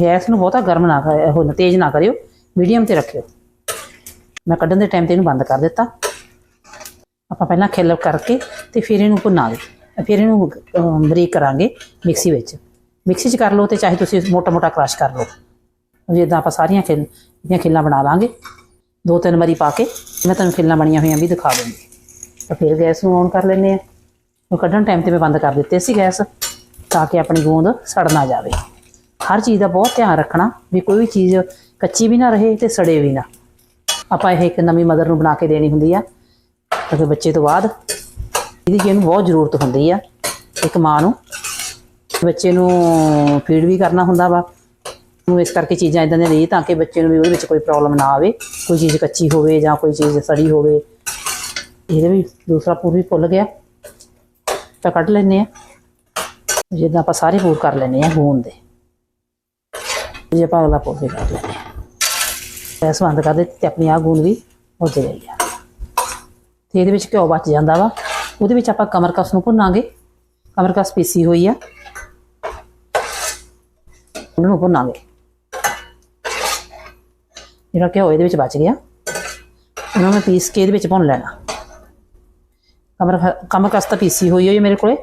ਗੈਸ ਨੂੰ ਬਹੁਤਾ ਗਰਮ ਨਾ ਕਰ, ਉਹ ਤੇਜ਼ ਨਾ ਕਰਿਓ। ਮੀਡੀਅਮ ਤੇ ਰੱਖਿਓ। ਮੈਂ ਕੱਢਣ ਦੇ ਟਾਈਮ ਤੇ ਇਹਨੂੰ ਬੰਦ ਕਰ ਦਿੱਤਾ। ਆਪਾਂ ਪਹਿਲਾਂ ਖਿੱਲ ਕਰਕੇ ਤੇ ਫਿਰ ਇਹਨੂੰ ਭੁੰਨਾਂਗੇ ਫਿਰ ਇਹਨੂੰ ਬਰੀਕ ਕਰਾਂਗੇ ਮਿਕਸੀ ਵਿੱਚ। ਮਿਕਸੀ 'ਚ ਕਰ ਲਓ ਤੇ ਚਾਹੇ ਤੁਸੀਂ ਮੋਟਾ ਮੋਟਾ ਕ੍ਰਸ਼ ਕਰ ਲਓ। ਵੀ ਜਿੱਦਾਂ ਆਪਾਂ ਸਾਰੀਆਂ ਖਿੱਲ, ਦੀਆਂ ਖਿੱਲਾਂ ਬਣਾ ਲਾਂਗੇ। ਦੋ ਤਿੰਨ ਵਾਰੀ ਪਾ ਕੇ ਮੈਂ ਤੁਹਾਨੂੰ ਖਿੱਲਾਂ ਬਣੀਆਂ ਹੋਈਆਂ ਵੀ ਦਿਖਾ ਦੂੰਗੀ। ਤਾਂ ਫਿਰ ਗੈਸ ਨੂੰ ਔਨ ਕਰ ਲੈਂਦੇ ਆ ਉਹ ਕੱਢਣ ਟਾਈਮ ਤੇ ਮੈਂ ਬੰਦ ਕਰ ਦਿੱਤੇ ਸੀ ਗੈਸ, ਤਾਂ ਕਿ ਆਪਣੀ ਗੂੰਦ ਸੜ ਨਾ ਜਾਵੇ। ਹਰ ਚੀਜ਼ ਦਾ ਬਹੁਤ ਧਿਆਨ ਰੱਖਣਾ ਵੀ ਕੋਈ ਵੀ ਚੀਜ਼ ਕੱਚੀ ਵੀ ਨਾ ਰਹੇ ਤੇ ਸੜੇ ਵੀ ਨਾ। ਆਪਾਂ ਇਹ ਇੱਕ ਨਵੀਂ ਮਦਰ ਨੂੰ ਬਣਾ ਕੇ ਦੇਣੀ ਹੁੰਦੀ ਆ। ਕਿਉਂਕਿ ਬੱਚੇ ਤੋਂ ਬਾਅਦ ਇਹਦੀ ਜੀ ਬਹੁਤ ਜ਼ਰੂਰਤ ਹੁੰਦੀ ਆ। ਇੱਕ ਮਾਂ ਨੂੰ ਬੱਚੇ ਨੂੰ ਫੀਡ ਵੀ ਕਰਨਾ ਹੁੰਦਾ ਵਾ। ਨੂੰ ਇਸ ਕਰਕੇ ਚੀਜ਼ਾਂ ਇਦਾਂ ਦੀਆਂ ਦੇ ਤਾਂ ਕਿ ਬੱਚੇ ਨੂੰ ਵੀ ਉਹਦੇ ਵਿੱਚ ਕੋਈ ਪ੍ਰੋਬਲਮ ਨਾ ਆਵੇ। ਕੋਈ ਚੀਜ਼ ਕੱਚੀ ਹੋਵੇ ਜਾਂ ਕੋਈ ਚੀਜ਼ ਸੜੀ ਹੋਵੇ। ਇਹਦੇ ਵੀ ਦੂਸਰਾ ਪੂਰ ਵੀ ਭੁੱਲ ਗਿਆ। ਤਾਂ ਕੱਢ ਲੈਨੇ ਆ ਜਿੱਦਾਂ ਆਪਾਂ ਸਾਰੇ ਪੂਰ ਕਰ ਲੈਨੇ ਆ ਗੂੰਦ ਦੇ। ਜੇ ਆਪਾਂ ਅਗਲਾ ਪੂਰ ਵੀ ਕਰ ਲੈਨੇ ਆ ਗੈਸ ਬੰਦ ਕਰ ਦਿੱਤੀ ਤੇ ਆਪਣੀ ਆ ਗੂੰਦ ਵੀ ਉੱਜ ਜਾਏਗੀ ਆ। ਤੇ ਇਹਦੇ ਵਿੱਚ ਘਿਓ ਬਚ ਜਾਂਦਾ ਵਾ। ਉਹਦੇ ਵਿੱਚ ਆਪਾਂ ਕਮਰਕਸ ਨੂੰ ਭੁੰਨਾਂਗੇ। ਕਮਰਕਸ ਪੀਸੀ ਹੋਈ ਆ। ਉਹਨੂੰ ਭੁੰਨਾਂਗੇ ਜਿਹੜਾ ਘਿਓ ਇਹਦੇ ਵਿੱਚ ਬਚ ਗਿਆ ਉਹਨਾਂ ਨੂੰ ਪੀਸ ਕੇ ਇਹਦੇ ਵਿੱਚ ਭੁੰਨ ਲੈਣਾ ਕਮਰ ਕਮਰਕਸ ਕਸਤਾ ਪੀਸੀ ਹੋਈ ਹੋਈ ਮੇਰੇ ਕੋਲੇ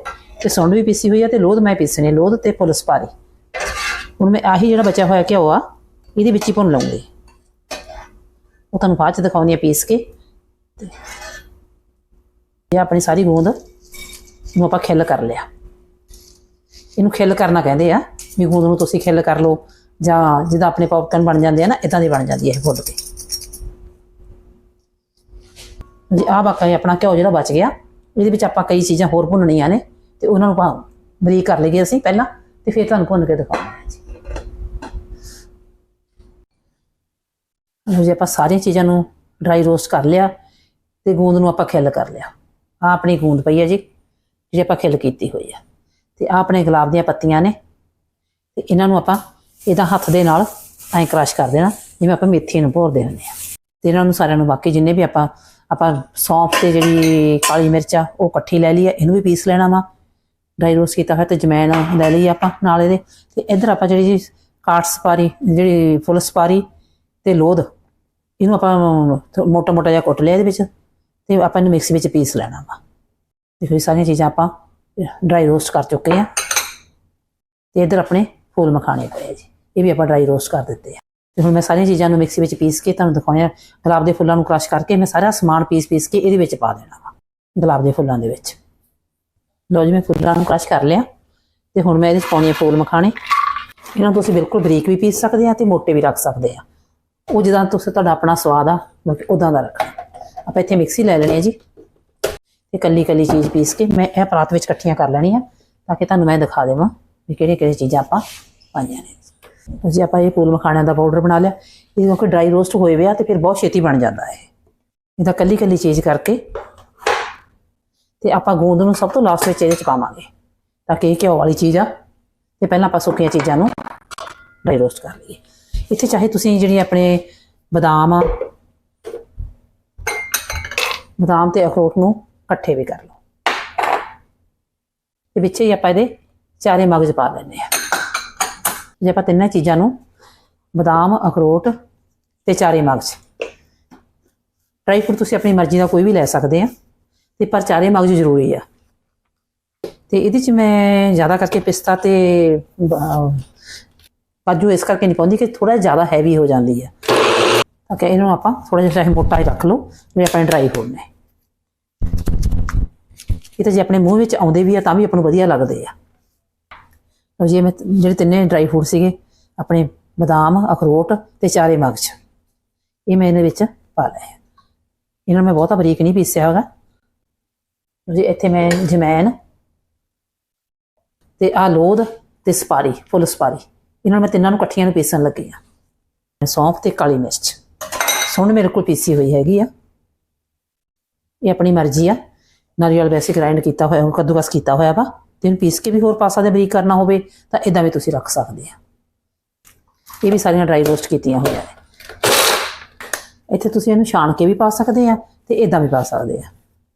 ਤੇ ਸੁੰਡ ਵੀ ਪੀਸੀ ਹੋਈ ਆ ਤੇ ਲੋਧ ਮੈਂ ਪੀਸਣੀ ਲੋਧ ਤੇ ਫੁੱਲ ਸਪਾਰੀ ਹੁਣ ਮੈਂ ਆਹੀ ਜਿਹੜਾ ਬਚਿਆ ਹੋਇਆ ਘਿਓ ਆ ਇਹਦੇ ਵਿੱਚ ਹੀ ਭੁੰਨ ਲਵਾਂਗੀ ਉਹ ਤੁਹਾਨੂੰ ਬਾਅਦ ਚ ਦਿਖਾਉਂਦੀ ਆ ਪੀਸ ਕੇ ਤੇ ਇਹ ਆਪਣੀ ਸਾਰੀ ਗੂੰਦ ਨੂੰ ਆਪਾਂ ਖਿੱਲ ਕਰ ਲਿਆ ਇਹਨੂੰ ਖਿੱਲ ਕਰਨਾ ਕਹਿੰਦੇ ਆ ਵੀ ਗੂੰਦ ਨੂੰ ਤੁਸੀਂ ਖਿੱਲ ਕਰ ਲਓ ਜਾਂ ਜਿੱਦਾਂ ਆਪਣੇ ਪੌਪਕਨ ਬਣ ਜਾਂਦੇ ਆ ਨਾ ਇਦਾਂ ਦੀ ਬਣ ਜਾਂਦੀ ਹੈ ਇਹ ਫੁੱਲ ਕੇ ਜੀ ਆ ਬਾਕਾ ਆਪਣਾ ਘਿਓ ਜਿਹੜਾ ਬਚ ਗਿਆ, ਇਹਦੇ ਵਿੱਚ ਆਪਾਂ ਕਈ ਚੀਜ਼ਾਂ ਹੋਰ ਭੁੰਨਣੀਆਂ ਨੇ ਤੇ ਉਹਨਾਂ ਨੂੰ ਆਪਾਂ ਬਰੀਕ ਕਰ ਲਈਏ ਅਸੀਂ ਪਹਿਲਾਂ ਤੇ ਫਿਰ ਤੁਹਾਨੂੰ ਭੁੰਨ ਕੇ ਦਿਖਾਉਂਦੇ ਹਾਂ ਜੀ। ਲਓ ਜੀ, ਆਪਾਂ ਸਾਰੀਆਂ ਚੀਜ਼ਾਂ ਨੂੰ ਡਰਾਈ ਰੋਸਟ ਕਰ ਲਿਆ ਤੇ ਗੂੰਦ ਨੂੰ ਆਪਾਂ ਖਿੱਲ ਕਰ ਲਿਆ। ਆ ਆਪਣੀ ਗੂੰਦ ਪਈ ਹੈ ਜੀ, ਜਿਹੜੀ ਆਪਾਂ ਖਿੱਲ ਕੀਤੀ ਹੋਈ ਆ। ਤੇ ਆ ਆਪਣੇ ਗੁਲਾਬ ਦੀਆਂ ਪੱਤੀਆਂ ਨੇ ਤੇ ਇਹਨਾਂ ਨੂੰ ਆਪਾਂ ਇਹਦਾ ਹੱਥ ਦੇ ਨਾਲ ਐਂ ਕ੍ਰਸ਼ ਕਰ ਦੇਣਾ, ਜਿਵੇਂ ਆਪਾਂ ਮੇਥੀ ਨੂੰ ਭੋਰਦੇ ਹੁੰਦੇ ਆ ਤੇ ਇਹਨਾਂ ਨੂੰ ਸਾਰਿਆਂ ਨੂੰ ਬਾਕੀ ਜਿੰਨੇ ਵੀ ਆਪਾਂ ਆਪਾਂ ਸੌਂਫ ਤੇ ਜਿਹੜੀ ਕਾਲੀ ਮਿਰਚ ਆ, ਉਹ ਇਕੱਠੀ ਲੈ ਲਈ ਆ, ਇਹਨੂੰ ਵੀ ਪੀਸ ਲੈਣਾ ਵਾ। ਡਰਾਈ ਰੋਸਟ ਕੀਤਾ ਹੋਇਆ ਤੇ ਜਮੈਨ ਲੈ ਲਈ ਆਪਾਂ ਨਾਲ ਇਹਦੇ। ਤੇ ਇੱਧਰ ਆਪਾਂ ਜਿਹੜੀ ਜੀ ਕਾਟ ਸਪਾਰੀ, ਜਿਹੜੀ ਫੁੱਲ ਸਪਾਰੀ ਤੇ ਲੋਧ, ਇਹਨੂੰ ਆਪਾਂ ਮੋਟਾ ਮੋਟਾ ਜਿਹਾ ਕੁੱਟ ਲਿਆ ਇਹਦੇ ਵਿੱਚ ਤੇ ਆਪਾਂ ਇਹਨੂੰ ਮਿਕਸੀ ਵਿੱਚ ਪੀਸ ਲੈਣਾ ਵਾ। ਦੇਖੋ ਇਹ ਸਾਰੀਆਂ ਚੀਜ਼ਾਂ ਆਪਾਂ ਡਰਾਈ ਰੋਸਟ ਕਰ ਚੁੱਕੇ ਆ। ਤੇ ਇੱਧਰ ਆਪਣੇ ਫੁੱਲ ਮਖਾਣੇ ਪਏ ਆ ਜੀ। ਇਹ ਵੀ ਆਪਾਂ ਡਰਾਈ ਰੋਸਟ ਕਰ ਦਿੱਤੇ ਆ। ਤੇ ਹੁਣ ਮੈਂ ਸਾਰੀਆਂ ਚੀਜ਼ਾਂ ਨੂੰ ਮਿਕਸੀ ਵਿੱਚ ਪੀਸ ਕੇ ਤੁਹਾਨੂੰ ਦਿਖਾਉਣਾ ਗੁਲਾਬ ਦੇ ਫੁੱਲਾਂ ਨੂੰ ਕ੍ਰਸ਼ ਕਰਕੇ ਮੈਂ ਸਾਰਾ ਸਮਾਨ ਪੀਸ ਪੀਸ ਕੇ ਇਹਦੇ ਵਿੱਚ ਪਾ ਦੇਣਾ ਵਾ, ਗੁਲਾਬ ਦੇ ਫੁੱਲਾਂ ਦੇ ਵਿੱਚ। ਲਓ ਜੀ, ਮੈਂ ਫੁੱਲਾਂ ਨੂੰ ਕ੍ਰਸ਼ ਕਰ ਲਿਆ। ਤੇ ਹੁਣ ਮੈਂ ਇਹਦੇ ਵਿੱਚ ਪਾਉਣੀ ਆ ਫੁੱਲ ਮਖਾਣੇ। ਇਹਨਾਂ ਨੂੰ ਤੁਸੀਂ ਬਿਲਕੁਲ ਬਰੀਕ ਵੀ ਪੀਸ ਸਕਦੇ ਆ ਤੇ ਮੋਟੇ ਵੀ ਰੱਖ ਸਕਦੇ ਆ। ਉਹ ਜਿੱਦਾਂ ਤੁਸੀਂ ਤੁਹਾਡਾ ਆਪਣਾ ਸਵਾਦ ਆ ਉਦਾਂ ਦਾ ਰੱਖਣਾ। ਆਪਾਂ ਇੱਥੇ ਮਿਕਸੀ ਲੈ ਲੈਣੀ ਹੈ ਜੀ। ਤੇ ਕੱਲੀ ਕੱਲੀ ਚੀਜ਼ ਪੀਸ ਕੇ ਮੈਂ ਇਹ ਪਰਾਤ ਵਿੱਚ ਇਕੱਠੀਆਂ ਕਰ ਲੈਣੀ ਆ ਤਾਂ ਕਿ ਤੁਹਾਨੂੰ ਮੈਂ ਦਿਖਾ ਦੇਵਾਂ। ਵੀ ਕਿਹੜੀਆਂ ਕਿਹੜੀਆਂ ਚੀਜ਼ਾਂ ਆਪਾਂ ਪਾਈਆਂ ਨੇ। ਅਸੀਂ ਆਪਾਂ ਇਹ ਪੂਲ ਮਖਾਣਿਆਂ ਦਾ ਪਾਊਡਰ ਬਣਾ ਲਿਆ। ਇਹ ਕਿਉਂਕਿ ਡਰਾਈ ਰੋਸਟ ਹੋਏ ਵੇ ਆ ਤੇ ਫਿਰ ਬਹੁਤ ਛੇਤੀ ਬਣ ਜਾਂਦਾ ਹੈ ਇਹਦਾ ਕੱਲੀ ਕੱਲੀ ਚੀਜ਼ ਕਰਕੇ ਤੇ ਆਪਾਂ ਗੂੰਦ ਨੂੰ ਸਭ ਤੋਂ ਲਾਸਟ ਵਿੱਚ ਇਹਦੇ ਚ ਪਾਵਾਂਗੇ ਤਾਂ ਕਿ ਇਹ ਘਿਓ ਵਾਲੀ ਚੀਜ਼ ਆ। ਤੇ ਪਹਿਲਾਂ ਆਪਾਂ ਸੁੱਕੀਆਂ ਚੀਜ਼ਾਂ ਨੂੰ ਡਰਾਈ ਰੋਸਟ ਕਰ ਲਈਏ। ਇੱਥੇ ਚਾਹੇ ਤੁਸੀਂ ਜਿਹੜੀ ਆਪਣੇ ਬਦਾਮ ਆ, ਬਦਾਮ ਤੇ ਅਖਰੋਟ ਨੂੰ ਇਕੱਠੇ ਵੀ ਕਰ ਲਓ। ਤੇ ਵਿੱਚ ਹੀ ਆਪਾਂ ਇਹਦੇ ਚਾਰੇ ਮਗਜ਼ ਪਾ ਲੈਂਦੇ ਆ। ਜੇ ਆਪਾਂ ਤਿੰਨਾਂ ਚੀਜ਼ਾਂ ਨੂੰ ਬਦਾਮ, ਅਖਰੋਟ ਤੇ ਚਾਰੇ ਮਗਜ਼। ਡਰਾਈ ਫਰੂਟ ਤੁਸੀਂ ਆਪਣੀ ਮਰਜ਼ੀ ਦਾ ਕੋਈ ਵੀ ਲੈ ਸਕਦੇ ਆ, ਤੇ ਪਰ ਚਾਰੇ ਮਗਜ਼ ਜ਼ਰੂਰੀ ਆ। ਤੇ ਇਹਦੇ ਚ ਮੈਂ ਜ਼ਿਆਦਾ ਕਰਕੇ ਪਿਸਤਾ ਤੇ ਕਾਜੂ ਇਸ ਕਰਕੇ ਨਹੀਂ ਪਾਉਂਦੀ ਕਿ ਥੋੜਾ ਜ਼ਿਆਦਾ ਹੈਵੀ ਹੋ ਜਾਂਦੀ ਹੈ ਤਾਂ ਕਿ ਇਹਨੂੰ ਆਪਾਂ ਥੋੜਾ ਜਿਹਾ ਚਾਹੇ ਮੋਟਾ ਹੀ ਰੱਖ ਲਓ ਜਿਵੇਂ ਆਪਣੇ ਡਰਾਈ ਫਰੂਟ ਨੇ। ਇਹ ਤਾਂ ਜੇ ਆਪਣੇ ਮੂੰਹ ਵਿੱਚ ਆਉਂਦੇ ਵੀ ਆ, ਤਾਂ ਵੀ ਆਪਾਂ ਨੂੰ ਵਧੀਆ ਲੱਗਦੇ ਆ। ਲਓ ਜੀ ਇਹ ਮੈਂ ਜਿਹੜੇ ਤਿੰਨੇ ਡਰਾਈ ਫਰੂਟ ਸੀਗੇ, ਆਪਣੇ ਬਦਾਮ, ਅਖਰੋਟ ਤੇ ਚਾਰੇ ਮਗਜ਼। ਇਹ ਮੈਂ ਇਹਦੇ ਵਿੱਚ ਪਾ ਲਏ ਇਹਨਾਂ ਨੂੰ ਮੈਂ ਬਹੁਤਾ ਬਰੀਕ ਨਹੀਂ ਪੀਸਿਆ ਹੈਗਾ। ਜੀ, ਇੱਥੇ ਮੈਂ ਜਮੈਨ ਤੇ ਆ ਲੋਧ ਤੇ ਸਪਾਰੀ, ਫੁੱਲ ਸਪਾਰੀ। ਇਹਨਾਂ ਨੂੰ ਮੈਂ ਤਿੰਨਾਂ ਨੂੰ ਇਕੱਠੀਆਂ ਨੂੰ ਪੀਸਣ ਲੱਗੀ ਆ। ਸੌਂਫ ਤੇ ਕਾਲੀ ਮਿਰਚ। ਸੋਹਣ ਮੇਰੇ ਕੋਲ ਪੀਸੀ ਹੋਈ ਹੈਗੀ ਆ। ਇਹ ਆਪਣੀ ਮਰਜ਼ੀ ਆ। ਨਾਰੀਅਲ ਵੈਸੇ ਗ੍ਰਾਈਂਡ ਕੀਤਾ ਹੋਇਆ ਕੱਦੂਕਸ ਕੀਤਾ ਹੋਇਆ ਵਾ। ਜਿਹਨੂੰ ਪੀਸ ਕੇ ਵੀ ਹੋਰ ਪਾ ਸਕਦੇ ਬਰੀਕ ਕਰਨਾ ਹੋਵੇ, ਤਾਂ ਇਦਾਂ ਵੀ ਤੁਸੀਂ ਰੱਖ ਸਕਦੇ ਆ। ਇਹ ਵੀ ਸਾਰੀਆਂ ਡਰਾਈ ਰੋਸਟ ਕੀਤੀਆਂ ਹੋਈਆਂ ਨੇ। ਇੱਥੇ ਤੁਸੀਂ ਇਹਨੂੰ ਛਾਣ ਕੇ ਵੀ ਪਾ ਸਕਦੇ ਆ ਤੇ ਇਦਾਂ ਵੀ ਪਾ ਸਕਦੇ ਆ।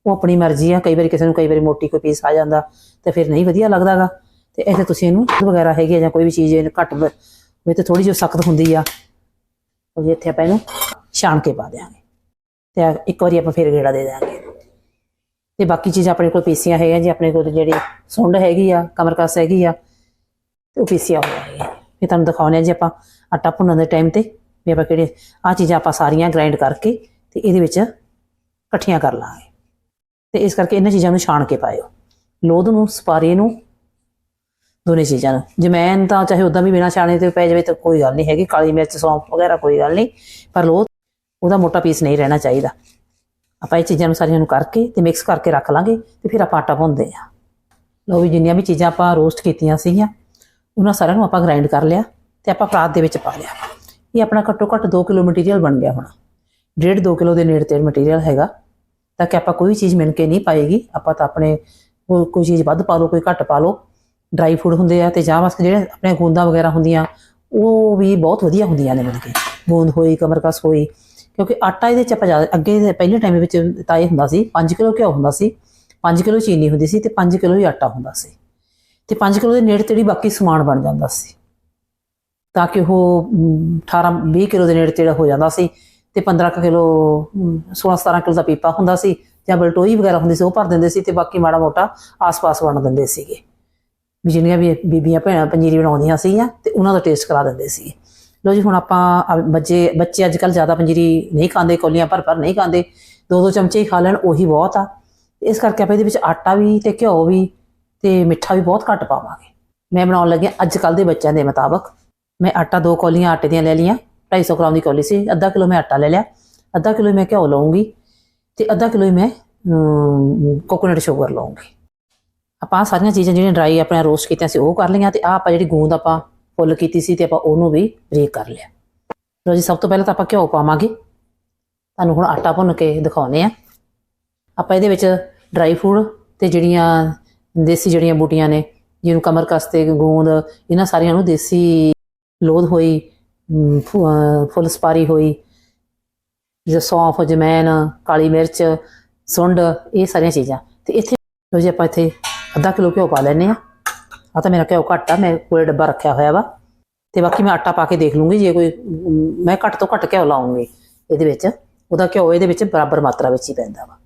ਉਹ ਆਪਣੀ ਮਰਜ਼ੀ ਆ, ਕਈ ਵਾਰੀ ਕਿਸੇ ਨੂੰ ਕਈ ਵਾਰੀ ਮੋਟੀ ਕੋਈ ਪੀਸ ਆ ਜਾਂਦਾ, ਤੇ ਫਿਰ ਨਹੀਂ ਵਧੀਆ ਲੱਗਦਾਗਾ। ਤੇ ਇੱਥੇ ਤੁਸੀਂ ਇਹਨੂੰ ਵਗੈਰਾ ਹੈਗੀ ਆ ਜਾਂ ਕੋਈ ਵੀ ਚੀਜ਼ ਇਹਨੂੰ ਘੱਟ ਵੇ ਤੇ ਥੋੜੀ ਜਿਹੀ ਸਖਤ ਹੁੰਦੀ ਆ, ਉਹ ਜੇ ਇੱਥੇ ਆਪਾਂ ਇਹਨੂੰ ਛਾਣ ਕੇ ਪਾ ਦਿਆਂਗੇ। ਤੇ ਇੱਕ ਵਾਰੀ ਆਪਾਂ ਫਿਰ ਗੇੜਾ ਦੇ ਦਿਆਂਗੇ। ਤੇ ਬਾਕੀ ਚੀਜ਼ਾਂ ਆਪਣੇ ਕੋਲ ਪੀਸੀਆਂ ਹੈਗੀਆਂ ਜੀ, ਆਪਣੇ ਕੋਲ ਜਿਹੜੀ ਸੁੰਡ ਹੈਗੀ ਆ ਕਮਰਕਸ ਹੈਗੀ ਆ, ਤੇ ਉਹ ਪੀਸੀਆਂ ਹੋਈਆਂ ਹੈਗੀਆਂ ਇਹ ਤੁਹਾਨੂੰ ਦਿਖਾਉਂਦੇ ਆ ਜੀ ਆਪਾਂ ਆਟਾ ਭੁੰਨਣ ਦੇ ਟਾਈਮ ਤੇ, ਵੀ ਆਪਾਂ ਕਿਹੜੇ ਆ ਚੀਜ਼ਾਂ ਆਪਾਂ ਸਾਰੀਆਂ ਗ੍ਰਾਈਂਡ ਕਰਕੇ ਤੇ ਇਹਦੇ ਵਿੱਚ ਇਕੱਠੀਆਂ ਕਰ ਲਾਂਗੇ। ਤੇ ਇਸ ਕਰਕੇ ਇਹਨਾਂ ਚੀਜ਼ਾਂ ਨੂੰ ਛਾਣ ਕੇ ਪਾਇਓ। ਲੋਧ ਨੂੰ, ਸਪਾਰੇ ਨੂੰ, ਦੋਨੇ ਚੀਜ਼ਾਂ ਨੂੰ। ਜਮੈਨ ਤਾਂ ਚਾਹੇ ਉਦਾਂ ਵੀ ਬਿਨਾਂ ਛਾਣੇ ਤੇ ਪੈ ਜਾਵੇ ਤਾਂ ਕੋਈ ਗੱਲ ਨਹੀਂ ਹੈਗੀ। ਕਾਲੀ ਮਿਰਚ, ਸੌਂਫ ਵਗੈਰਾ ਕੋਈ ਗੱਲ ਨਹੀਂ। ਪਰ ਲੋਧ, ਉਹਦਾ ਮੋਟਾ ਪੀਸ ਨਹੀਂ ਰਹਿਣਾ ਚਾਹੀਦਾ। ਆਪਾਂ ਇਹ ਚੀਜ਼ਾਂ ਨੂੰ ਸਾਰੀਆਂ ਨੂੰ ਕਰਕੇ ਤੇ ਮਿਕਸ ਕਰਕੇ ਰੱਖ ਲਾਂਗੇ ਤੇ ਫਿਰ ਆਪਾਂ ਆਟਾ ਭੁੰਨਦੇ ਆ ਲਓ ਵੀ ਜਿੰਨੀਆਂ ਵੀ ਚੀਜ਼ਾਂ ਆਪਾਂ ਰੋਸਟ ਕੀਤੀਆਂ ਸੀਗੀਆਂ, ਉਹਨਾਂ ਸਾਰਿਆਂ ਨੂੰ ਆਪਾਂ ਗ੍ਰਾਈਂਡ ਕਰ ਲਿਆ ਤੇ ਆਪਾਂ ਪਰਾਤ ਦੇ ਵਿੱਚ ਪਾ ਲਿਆ। ਇਹ ਆਪਣਾ ਘੱਟੋ ਘੱਟ 2 ਕਿਲੋ ਮਟੀਰੀਅਲ ਬਣ ਗਿਆ ਹੁਣ। ਡੇਢ 2 ਕਿਲੋ ਦੇ ਨੇੜੇ ਤੇ ਮਟੀਰੀਅਲ ਹੈਗਾ, ਤਾਂ ਕਿ ਆਪਾਂ ਕੋਈ ਚੀਜ਼ ਮਿਣ ਕੇ ਨਹੀਂ ਪਾਏਗੀ। ਆਪਾਂ ਤਾਂ ਆਪਣੇ ਕੋਈ ਚੀਜ਼ ਵੱਧ ਪਾ ਲਓ, ਕੋਈ ਘੱਟ ਪਾ ਲਓ। ਡਰਾਈ ਫੂਡ ਹੁੰਦੇ ਆ ਤੇ ਜਾਂ ਬਸ ਜਿਹੜੇ ਆਪਣੇ ਗੂੰਦਾਂ ਵਗੈਰਾ ਹੁੰਦੀਆਂ, ਉਹ ਵੀ ਬਹੁਤ ਵਧੀਆ ਹੁੰਦੀਆਂ ਨੇ ਮਿਲ ਕੇ। ਗੂੰਦ ਹੋਈ, ਕਮਰਕਸ ਹੋਈ ਕਿਉਂਕਿ ਆਟਾ ਇਹਦੇ ਚ ਆਪਾਂ ਜ਼ਿਆਦਾ, ਅੱਗੇ ਦੇ ਪਹਿਲੇ ਟਾਈਮ ਵਿੱਚ ਤਾਂ ਇਹ ਹੁੰਦਾ ਸੀ 5 ਕਿਲੋ ਘਿਓ ਹੁੰਦਾ ਸੀ 5 ਕਿਲੋ ਚੀਨੀ ਹੁੰਦੀ ਸੀ ਤੇ 5 ਕਿਲੋ ਹੀ ਆਟਾ ਹੁੰਦਾ ਸੀ। ਤੇ 5 ਕਿਲੋ ਦੇ ਨੇੜੇ ਤੇੜੀ ਬਾਕੀ ਸਮਾਨ ਬਣ ਜਾਂਦਾ ਸੀ। ਤਾਂ ਕਿ ਉਹ 18 20 ਕਿਲੋ ਦੇ ਨੇੜੇ ਤੇੜਾ ਹੋ ਜਾਂਦਾ ਸੀ ਤੇ 15 ਕੁ ਕਿਲੋ 16 17 ਕਿਲੋ ਦਾ ਪੀਪਾ ਹੁੰਦਾ ਸੀ ਜਾਂ ਬਲਟੋਈ ਵਗੈਰਾ ਹੁੰਦੀ ਸੀ ਉਹ ਭਰ ਦਿੰਦੇ ਸੀ ਤੇ ਬਾਕੀ ਮਾੜਾ ਮੋਟਾ ਆਸ-ਪਾਸ ਵੰਡ ਦਿੰਦੇ ਸੀਗੇ। ਵੀ ਜਿੰਨੀਆਂ ਵੀ ਬੀਬੀਆਂ, ਭੈਣਾਂ, ਪੰਜੀਰੀ ਬਣਾਉਂਦੀਆਂ ਸੀਗੀਆਂ ਤੇ ਉਹਨਾਂ ਦਾ ਟੇਸਟ ਕਰਾ ਦਿੰਦੇ ਸੀ ਲੋ ਜੀ, ਹੁਣ ਆਪਾਂ ਆ ਬੱਚੇ ਬੱਚੇ ਅੱਜ ਕੱਲ ਜ਼ਿਆਦਾ ਪੰਜੀਰੀ ਨਹੀਂ ਖਾਂਦੇ, ਕੋਲੀਆਂ ਭਰ ਭਰ ਨਹੀਂ ਖਾਂਦੇ ਦੋ ਦੋ ਚਮਚੇ ਹੀ ਖਾ ਲੈਣ, ਉਹੀ ਬਹੁਤ ਆ। ਇਸ ਕਰਕੇ ਆਪਾਂ ਇਹਦੇ ਵਿੱਚ ਆਟਾ ਵੀ ਤੇ ਘਿਓ ਵੀ ਤੇ ਮਿੱਠਾ ਵੀ ਬਹੁਤ ਘੱਟ ਪਾਵਾਂਗੇ। ਮੈਂ ਬਣਾਉਣ ਲੱਗਿਆ ਅੱਜ ਕੱਲ ਦੇ ਬੱਚਿਆਂ ਦੇ ਮੁਤਾਬਕ। ਮੈਂ ਆਟਾ ਦੋ ਕੌਲੀਆਂ ਆਟੇ ਦੀਆਂ ਲੈ ਲਈਆਂ 250 ਗ੍ਰਾਮ ਦੀ ਕੌਲੀ ਸੀ, ਅੱਧਾ ਕਿਲੋ ਮੈਂ ਆਟਾ ਲੈ ਲਿਆ, ਅੱਧਾ ਕਿਲੋ ਮੈਂ ਘਿਓ ਲਵਾਂਗੀ ਤੇ ਅੱਧਾ ਕਿਲੋ ਹੀ ਮੈਂ ਕੋਕੋਨਟ ਸ਼ੂਗਰ ਲਵਾਂਗੀ ਆਪਾਂ ਆਹ ਸਾਰੀਆਂ ਚੀਜ਼ਾਂ ਜਿਹੜੀਆਂ ਡਰਾਈ ਆਪਣੇ ਰੋਸਟ ਕੀਤੀਆਂ ਸੀ, ਉਹ ਕਰ ਲਈਆਂ ਤੇ ਆ ਆਪਾਂ ਜਿਹੜੀ ਗੂੰਦ ਆਪਾਂ ਫੁੱਲ ਕੀਤੀ ਸੀ ਤੇ ਆਪਾਂ ਉਹਨੂੰ ਵੀ ਬਰੀਕ ਕਰ ਲਿਆ। ਲੋ ਜੀ, ਸਭ ਤੋਂ ਪਹਿਲਾਂ ਤਾਂ ਆਪਾਂ ਘਿਓ ਪਾਵਾਂਗੇ। ਤੁਹਾਨੂੰ ਹੁਣ ਆਟਾ ਭੁੰਨ ਕੇ ਦਿਖਾਉਨੇ ਆ। ਆਪਾਂ ਇਹਦੇ ਵਿੱਚ ਡਰਾਈ ਫਰੂਟ ਤੇ ਜਿਹੜੀਆਂ ਦੇਸੀ ਜਿਹੜੀਆਂ ਬੂਟੀਆਂ ਨੇ, ਜਿਹਨੂੰ ਕਮਰ ਕਸਤੇ, ਗੂੰਦ, ਇਹਨਾਂ ਸਾਰੀਆਂ ਨੂੰ ਦੇਸੀ ਲੋਧ ਹੋਈ ਫੁ- ਫੁੱਲ ਸਪਾਰੀ ਹੋਈ ਜਿਵੇਂ ਸੌਂਫ ਜਮੈਨ ਕਾਲੀ ਮਿਰਚ, ਸੁੰਡ, ਇਹ ਸਾਰੀਆਂ ਚੀਜ਼ਾਂ। ਤੇ ਇੱਥੇ ਲੋ ਜੀ, ਆਪਾਂ ਇੱਥੇ ਅੱਧਾ ਕਿਲੋ ਘਿਓ ਪਾ ਲੈਨੇ ਆ ਆ ਤਾਂ ਮੇਰਾ ਘਿਓ ਘੱਟ ਆ, ਮੈਂ ਕੋਲੇ ਡੱਬਾ ਰੱਖਿਆ ਹੋਇਆ ਵਾ। ਤੇ ਬਾਕੀ ਮੈਂ ਆਟਾ ਪਾ ਕੇ ਦੇਖ ਲੂੰਗੀ, ਜੇ ਕੋਈ ਮੈਂ ਘੱਟ ਤੋਂ ਘੱਟ ਘਿਓ ਲਾਉਂਗੀ ਇਹਦੇ ਵਿੱਚ। ਉਹਦਾ ਘਿਓ ਇਹਦੇ ਵਿੱਚ ਬਰਾਬਰ ਮਾਤਰਾ ਵਿੱਚ ਹੀ ਪੈਂਦਾ ਵਾ।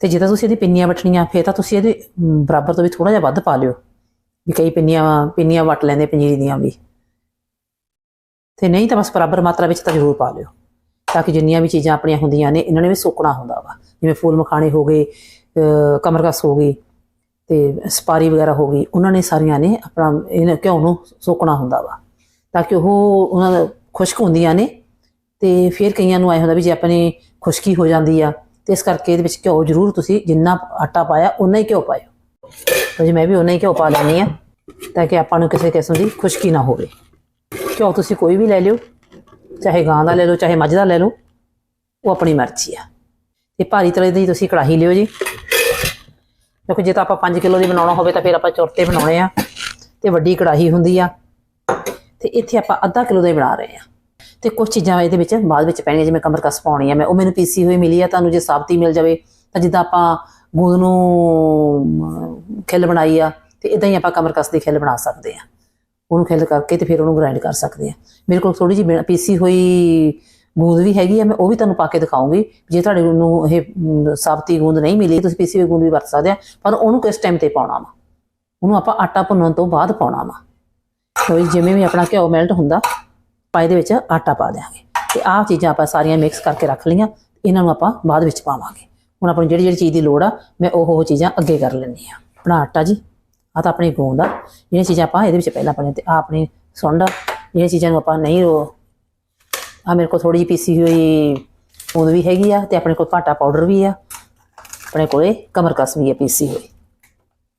ਤੇ ਜੇ ਤਾਂ ਤੁਸੀਂ ਇਹਦੀ ਪਿੰਨੀਆਂ ਵਟਣੀਆਂ, ਫੇਰ ਤਾਂ ਤੁਸੀਂ ਇਹਦੇ ਬਰਾਬਰ ਤੋਂ ਵੀ ਥੋੜਾ ਜਿਹਾ ਵੱਧ ਪਾ ਲਿਓ। ਵੀ ਕਈ ਪਿੰਨੀਆਂ ਪਿੰਨੀਆਂ ਵਟ ਲੈਂਦੇ ਪਨੀਰੀ ਦੀਆਂ ਵੀ। ਤੇ ਨਹੀਂ ਤਾਂ ਬਸ ਬਰਾਬਰ ਮਾਤਰਾ ਵਿੱਚ ਤਾਂ ਜ਼ਰੂਰ ਪਾ ਲਿਓ। ਤਾਂ ਕਿ ਜਿੰਨੀਆਂ ਵੀ ਚੀਜ਼ਾਂ ਆਪਣੀਆਂ ਹੁੰਦੀਆਂ ਨੇ, ਇਹਨਾਂ ਨੇ ਵੀ ਸੁੱਕਣਾ ਹੁੰਦਾ ਵਾ। ਜਿਵੇਂ ਫੂਲ ਮਖਾਣੇ ਹੋ ਗਏ ਕਮਰਕਸ ਹੋ ਗਈ ਤੇ ਸਪਾਰੀ ਵਗੈਰਾ ਹੋ ਗਈ, ਉਹਨਾਂ ਨੇ ਸਾਰੀਆਂ ਨੇ ਆਪਣਾ ਇਹਨਾਂ ਘਿਓ ਨੂੰ ਸੁੱਕਣਾ ਹੁੰਦਾ ਵਾ, ਤਾਂ ਕਿ ਉਹ ਉਹਨਾਂ ਦਾ ਖੁਸ਼ਕ ਹੁੰਦੀਆਂ ਨੇ ਤੇ ਫਿਰ ਕਈਆਂ ਨੂੰ ਆਏ ਹੁੰਦਾ ਵੀ ਜੇ ਆਪਣੀ ਖੁਸ਼ਕੀ ਹੋ ਜਾਂਦੀ ਆ, ਤੇ ਇਸ ਕਰਕੇ ਇਹਦੇ ਵਿੱਚ ਘਿਓ ਜ਼ਰੂਰ ਤੁਸੀਂ ਜਿੰਨਾ ਆਟਾ ਪਾਇਆ ਉਨਾ ਹੀ ਘਿਓ ਪਾਇਓ। ਤਾਂ ਜੀ ਮੈਂ ਵੀ ਉਨਾ ਹੀ ਘਿਓ ਪਾ ਲੈਂਦੀ ਆ, ਤਾਂ ਕਿ ਆਪਾਂ ਨੂੰ ਕਿਸੇ ਕਿਸਮ ਦੀ ਖੁਸ਼ਕੀ ਨਾ ਹੋਵੇ। ਘਿਓ ਤੁਸੀਂ ਕੋਈ ਵੀ ਲੈ ਲਿਓ, ਚਾਹੇ ਗਾਂ ਦਾ ਲੈ ਲਓ, ਚਾਹੇ ਮੱਝ ਦਾ ਲੈ ਲਓ, ਉਹ ਆਪਣੀ ਮਰਜ਼ੀ ਆ। ਤੇ ਭਾਰੀ ਤਲੇ ਦੀ ਤੁਸੀਂ ਕੜਾਹੀ ਲਿਓ ਜੀ। ਦੇਖੋ, ਜੇ ਤਾਂ ਆਪਾਂ 5 ਕਿਲੋ ਦੀ ਬਣਾਉਣਾ ਹੋਵੇ ਤਾਂ ਫਿਰ ਆਪਾਂ ਚੌਰਤੇ ਬਣਾਉਣੇ ਆ ਤੇ ਵੱਡੀ ਕੜਾਹੀ ਹੁੰਦੀ ਆ। ਤੇ ਇੱਥੇ ਆਪਾਂ ਅੱਧਾ ਕਿਲੋ ਦੇ ਬਣਾ ਰਹੇ ਆ। ਤੇ ਕੁਝ ਚੀਜ਼ਾਂ ਇਹਦੇ ਵਿੱਚ ਬਾਅਦ ਵਿੱਚ ਪੈਣੀਆਂ, ਜਿਵੇਂ ਕਮਰਕਸ ਪਾਉਣੀ ਆ। ਮੈਂ ਉਹ ਮੈਨੂੰ ਪੀਸੀ ਹੋਈ ਮਿਲੀ ਆ, ਤੁਹਾਨੂੰ ਜੇ ਸਾਬਤੀ ਮਿਲ ਜਾਵੇ, ਤਾਂ ਜਿੱਦਾਂ ਆਪਾਂ ਗੂੰਦ ਨੂੰ ਖਿਲ ਬਣਾਈ ਆ, ਤੇ ਇਦਾਂ ਹੀ ਆਪਾਂ ਕਮਰਕਸ ਦੀ ਖਿਲ ਬਣਾ ਸਕਦੇ ਆ। ਉਹਨੂੰ ਖਿਲ ਕਰਕੇ ਤੇ ਫਿਰ ਉਹਨੂੰ ਗ੍ਰਾਈਂਡ ਕਰ ਸਕਦੇ ਆ। ਮੇਰੇ ਕੋਲ ਥੋੜੀ ਜਿਹੀ ਪੀਸੀ ਹੋਈ ਗੂੰਦ ਵੀ ਹੈਗੀ ਆ, ਮੈਂ ਉਹ ਵੀ ਤੁਹਾਨੂੰ ਪਾ ਕੇ ਦਿਖਾਉਂਗੀ। ਜੇ ਤੁਹਾਡੇ ਨੂੰ ਇਹ ਸਾਬਤੀ ਗੂੰਦ ਨਹੀਂ ਮਿਲੀ, ਤੁਸੀਂ ਪੀਸੀ ਹੋਈ ਗੂੰਦ ਵੀ ਵਰਤ ਸਕਦੇ ਆ, ਪਰ ਉਹਨੂੰ ਕਿਸ ਟਾਈਮ ਤੇ ਪਾਉਣਾ ਵਾ? ਉਹਨੂੰ ਆਪਾਂ ਆਟਾ ਭੁੰਨਣ ਤੋਂ ਬਾਅਦ ਪਾਉਣਾ ਵਾ। ਕੋਈ ਜਿਵੇਂ ਵੀ ਆਪਣਾ ਘਿਓ ਮੈਲਟ ਹੁੰਦਾ, ਆਪਾਂ ਇਹਦੇ ਵਿੱਚ ਆਟਾ ਪਾ ਦਿਆਂਗੇ। ਤੇ ਆਹ ਚੀਜ਼ਾਂ ਆਪਾਂ ਸਾਰੀਆਂ ਮਿਕਸ ਕਰਕੇ ਰੱਖ ਲਈਆਂ, ਇਹਨਾਂ ਨੂੰ ਆਪਾਂ ਬਾਅਦ ਵਿੱਚ ਪਾਵਾਂਗੇ। ਹੁਣ ਆਪਣੀ ਜਿਹੜੀ ਜਿਹੜੀ ਚੀਜ਼ ਦੀ ਲੋੜ ਆ, ਮੈਂ ਉਹ ਉਹ ਚੀਜ਼ਾਂ ਅੱਗੇ ਕਰ ਲੈਂਦੀ ਆ ਆਪਣਾ ਆਟਾ ਜੀ ਆ ਤਾਂ ਆਪਣੀ ਗੂੰਦ ਆ। ਜਿਹੜੀਆਂ ਚੀਜ਼ਾਂ ਆਪਾਂ ਇਹਦੇ ਵਿੱਚ ਪਹਿਲਾਂ ਪਾਉਣੀਆਂ ਤੇ ਆ ਆਪਣੀ ਸੁੰਡ ਆ। ਜਿਹੜੀਆਂ ਚੀਜ਼ਾਂ ਨੂੰ ਆਪਾਂ ਨਹੀਂ ਰੋ ਆ ਮੇਰੇ ਕੋਲ ਥੋੜੀ ਜਿਹੀ ਪੀਸੀ ਹੋਈ ਗੂੰਦ ਵੀ ਹੈਗੀ ਆ ਤੇ ਆਪਣੇ ਕੋਲ ਘਾਟਾ ਪਾਊਡਰ ਵੀ ਆ। ਆਪਣੇ ਕੋਲੇ ਕਮਰਕਸ ਵੀ ਆ ਪੀਸੀ ਹੋਈ।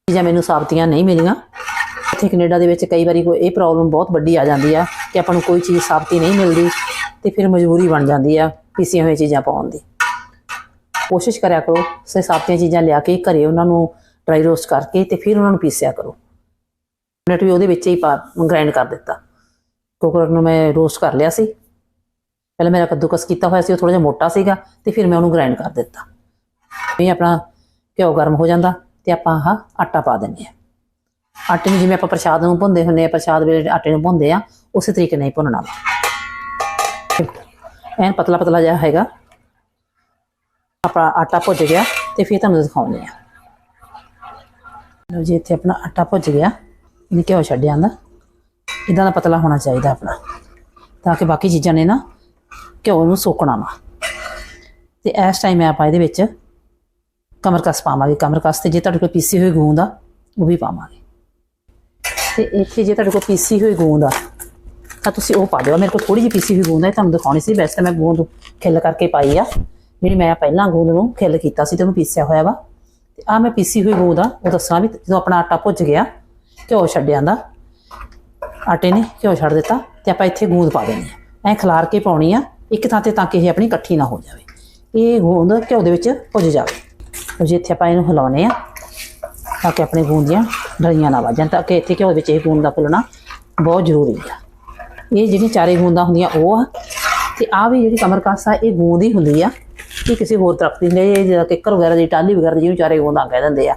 ਚੀਜ਼ਾਂ ਮੈਨੂੰ ਸਾਬਤੀਆਂ ਨਹੀਂ ਮਿਲੀਆਂ। ਇੱਥੇ ਕੈਨੇਡਾ ਦੇ ਵਿੱਚ ਕਈ ਵਾਰੀ ਕੋਈ ਇਹ ਪ੍ਰੋਬਲਮ ਬਹੁਤ ਵੱਡੀ ਆ ਜਾਂਦੀ ਆ ਕਿ ਆਪਾਂ ਨੂੰ ਕੋਈ ਚੀਜ਼ ਸਾਬਤੀ ਨਹੀਂ ਮਿਲਦੀ ਤੇ ਫਿਰ ਮਜਬੂਰੀ ਬਣ ਜਾਂਦੀ ਆ ਪੀਸੀਆਂ ਹੋਈਆਂ ਚੀਜ਼ਾਂ ਪਾਉਣ ਦੀ। ਕੋਸ਼ਿਸ਼ ਕਰਿਆ ਕਰੋ, ਸੇ, ਸਾਬਤੀਆਂ ਚੀਜ਼ਾਂ ਲਿਆ ਕੇ ਘਰੇ ਉਹਨਾਂ ਨੂੰ ਡਰਾਈ ਰੋਸਟ ਕਰਕੇ ਤੇ ਫਿਰ ਉਹਨਾਂ ਨੂੰ ਪੀਸਿਆ ਕਰੋ। ਨਟ ਵੀ ਉਹਦੇ ਵਿੱਚ ਹੀ ਪਾ ਗ੍ਰਾਈਂਡ ਕਰ ਦਿੱਤਾ। ਕੋਕੋਨਟ ਨੂੰ ਮੈਂ ਰੋਸਟ ਕਰ ਲਿਆ ਸੀ। ਪਹਿਲਾਂ ਮੇਰਾ ਕੱਦੂਕਸ ਕੀਤਾ ਹੋਇਆ ਸੀ, ਉਹ ਥੋੜਾ ਜਿਹਾ ਮੋਟਾ ਸੀਗਾ ਤੇ ਫਿਰ ਮੈਂ ਉਹਨੂੰ ਗ੍ਰਾਈਂਡ ਕਰ ਦਿੱਤਾ। ਇਹ ਆਪਣਾ ਘਿਓ ਗਰਮ ਹੋ ਜਾਂਦਾ ਤੇ ਆਪਾਂ ਆਹ ਆਟਾ ਪਾ ਦਿੰਦੇ ਆ ਆਟੇ ਨੂੰ ਜਿਵੇਂ ਆਪਾਂ ਪ੍ਰਸ਼ਾਦ ਨੂੰ ਭੁੰਨਦੇ ਹੁੰਦੇ ਆ ਪ੍ਰਸ਼ਾਦ ਵੇਲੇ ਆਟੇ ਨੂੰ ਭੁੰਨਦੇ ਆ ਉਸੇ ਤਰੀਕੇ ਨਾਲ ਹੀ ਭੁੰਨਣਾ ਵਾ। ਐਨ ਪਤਲਾ ਪਤਲਾ ਜਿਹਾ ਹੈਗਾ। ਆਪਣਾ ਆਟਾ ਭੁੱਜ ਗਿਆ ਤੇ ਫਿਰ ਤੁਹਾਨੂੰ ਦਿਖਾਉਂਦੇ ਆ ਲਓ ਜੀ, ਇੱਥੇ ਆਪਣਾ ਆਟਾ ਭੁੱਜ ਗਿਆ। ਇਹਨੇ ਘਿਓ ਛੱਡ ਜਾਂਦਾ ਇਦਾਂ ਦਾ ਪਤਲਾ ਹੋਣਾ ਚਾਹੀਦਾ ਆਪਣਾ, ਤਾਂ ਕਿ ਬਾਕੀ ਚੀਜ਼ਾਂ ਨੇ ਨਾ ਘਿਓ ਨੂੰ ਸੋਕਣਾ ਵਾ। ਤੇ ਇਸ ਟਾਈਮ ਆਪਾਂ ਇਹਦੇ ਵਿੱਚ ਕਮਰਕਸ ਪਾਵਾਂਗੇ। ਕਮਰਕਸ ਤੇ ਜੇ ਤੁਹਾਡੇ ਕੋਲ ਪੀਸੀ ਹੋਈ ਗੂੰਦ ਆ, ਉਹ ਵੀ ਪਾਵਾਂਗੇ। ਤੇ ਇੱਥੇ ਜੇ ਤੁਹਾਡੇ ਕੋਲ ਪੀਸੀ ਹੋਈ ਗੂੰਦ ਆ, ਤਾਂ ਤੁਸੀਂ ਉਹ ਪਾ ਦਿਓ। ਮੇਰੇ ਕੋਲ ਥੋੜੀ ਜਿਹੀ ਪੀਸੀ ਹੋਈ ਗੂੰਦ ਹੈ ਤੁਹਾਨੂੰ ਦਿਖਾਉਣੀ ਸੀ। ਵੈਸੇ ਤਾਂ ਮੈਂ ਗੂੰਦ ਖਿੱਲ ਕਰਕੇ ਪਾਈ ਆ। ਜਿਹੜੀ ਮੈਂ ਪਹਿਲਾਂ ਗੂੰਦ ਨੂੰ ਖਿੱਲ ਕੀਤਾ ਸੀ ਤੇ ਉਹਨੂੰ ਪੀਸਿਆ ਹੋਇਆ ਵਾ। ਤੇ ਆ ਮੈਂ ਪੀਸੀ ਹੋਈ ਗੂੰਦ ਆ, ਉਹ ਦੱਸਾਂ ਵੀ ਜਦੋਂ ਆਪਣਾ ਆਟਾ ਭੁੱਜ ਗਿਆ, ਘਿਓ ਛੱਡਿਆਂ ਦਾ ਆਟੇ ਨੇ ਘਿਓ ਛੱਡ ਦਿੱਤਾ ਤੇ ਆਪਾਂ ਇੱਥੇ ਗੂੰਦ ਪਾ ਦੇਣੀ ਆ। ਐ ਖਿਲਾਰ ਕੇ ਪਾਉਣੀ ਆ, ਇੱਕ ਥਾਂ ਤੇ ਤਾਂ ਕਿ ਇਹ ਆਪਣੀ ਇਕੱਠੀ ਨਾ ਹੋ ਜਾਵੇ। ਇਹ ਗੂੰਦ ਘਿਓ ਦੇ ਵਿੱਚ ਭੁੱਜ ਜਾਵੇ। ਜੇ, ਇੱਥੇ ਆਪਾਂ ਇਹਨੂੰ ਹਿਲਾਉਨੇ ਆ, ਤਾਂ ਕਿ ਆਪਣੀ ਗੂੰਦੀਆਂ ਡਲੀਆਂ ਨਾ ਵੱਜਣ ਤਾਂ ਕਿ ਇੱਥੇ ਘਿਓ ਵਿੱਚ ਇਹ ਗੂੰਦ ਦਾ ਫੁੱਲਣਾ ਬਹੁਤ ਜ਼ਰੂਰੀ ਆ। ਇਹ ਜਿਹੜੀਆਂ ਚਾਰੇ ਗੂੰਦਾਂ ਹੁੰਦੀਆਂ ਉਹ ਆ, ਤੇ ਆ ਵੀ ਜਿਹੜੀ ਕਮਰਕਸ ਆ, ਇਹ ਗੂੰਦ ਹੀ ਹੁੰਦੀ ਆ। ਇਹ ਕਿਸੇ ਹੋਰ ਦਰਖਤ ਦੀ ਨਹੀਂ ਜਿਹੜਾ ਕਿੱਕਰ ਵਗੈਰਾ ਦੀ ਟਾਲੀ ਵਗੈਰਾ ਦੀ ਜਿਹਨੂੰ ਚਾਰੇ ਗੂੰਦਾਂ ਕਹਿ ਦਿੰਦੇ ਆ।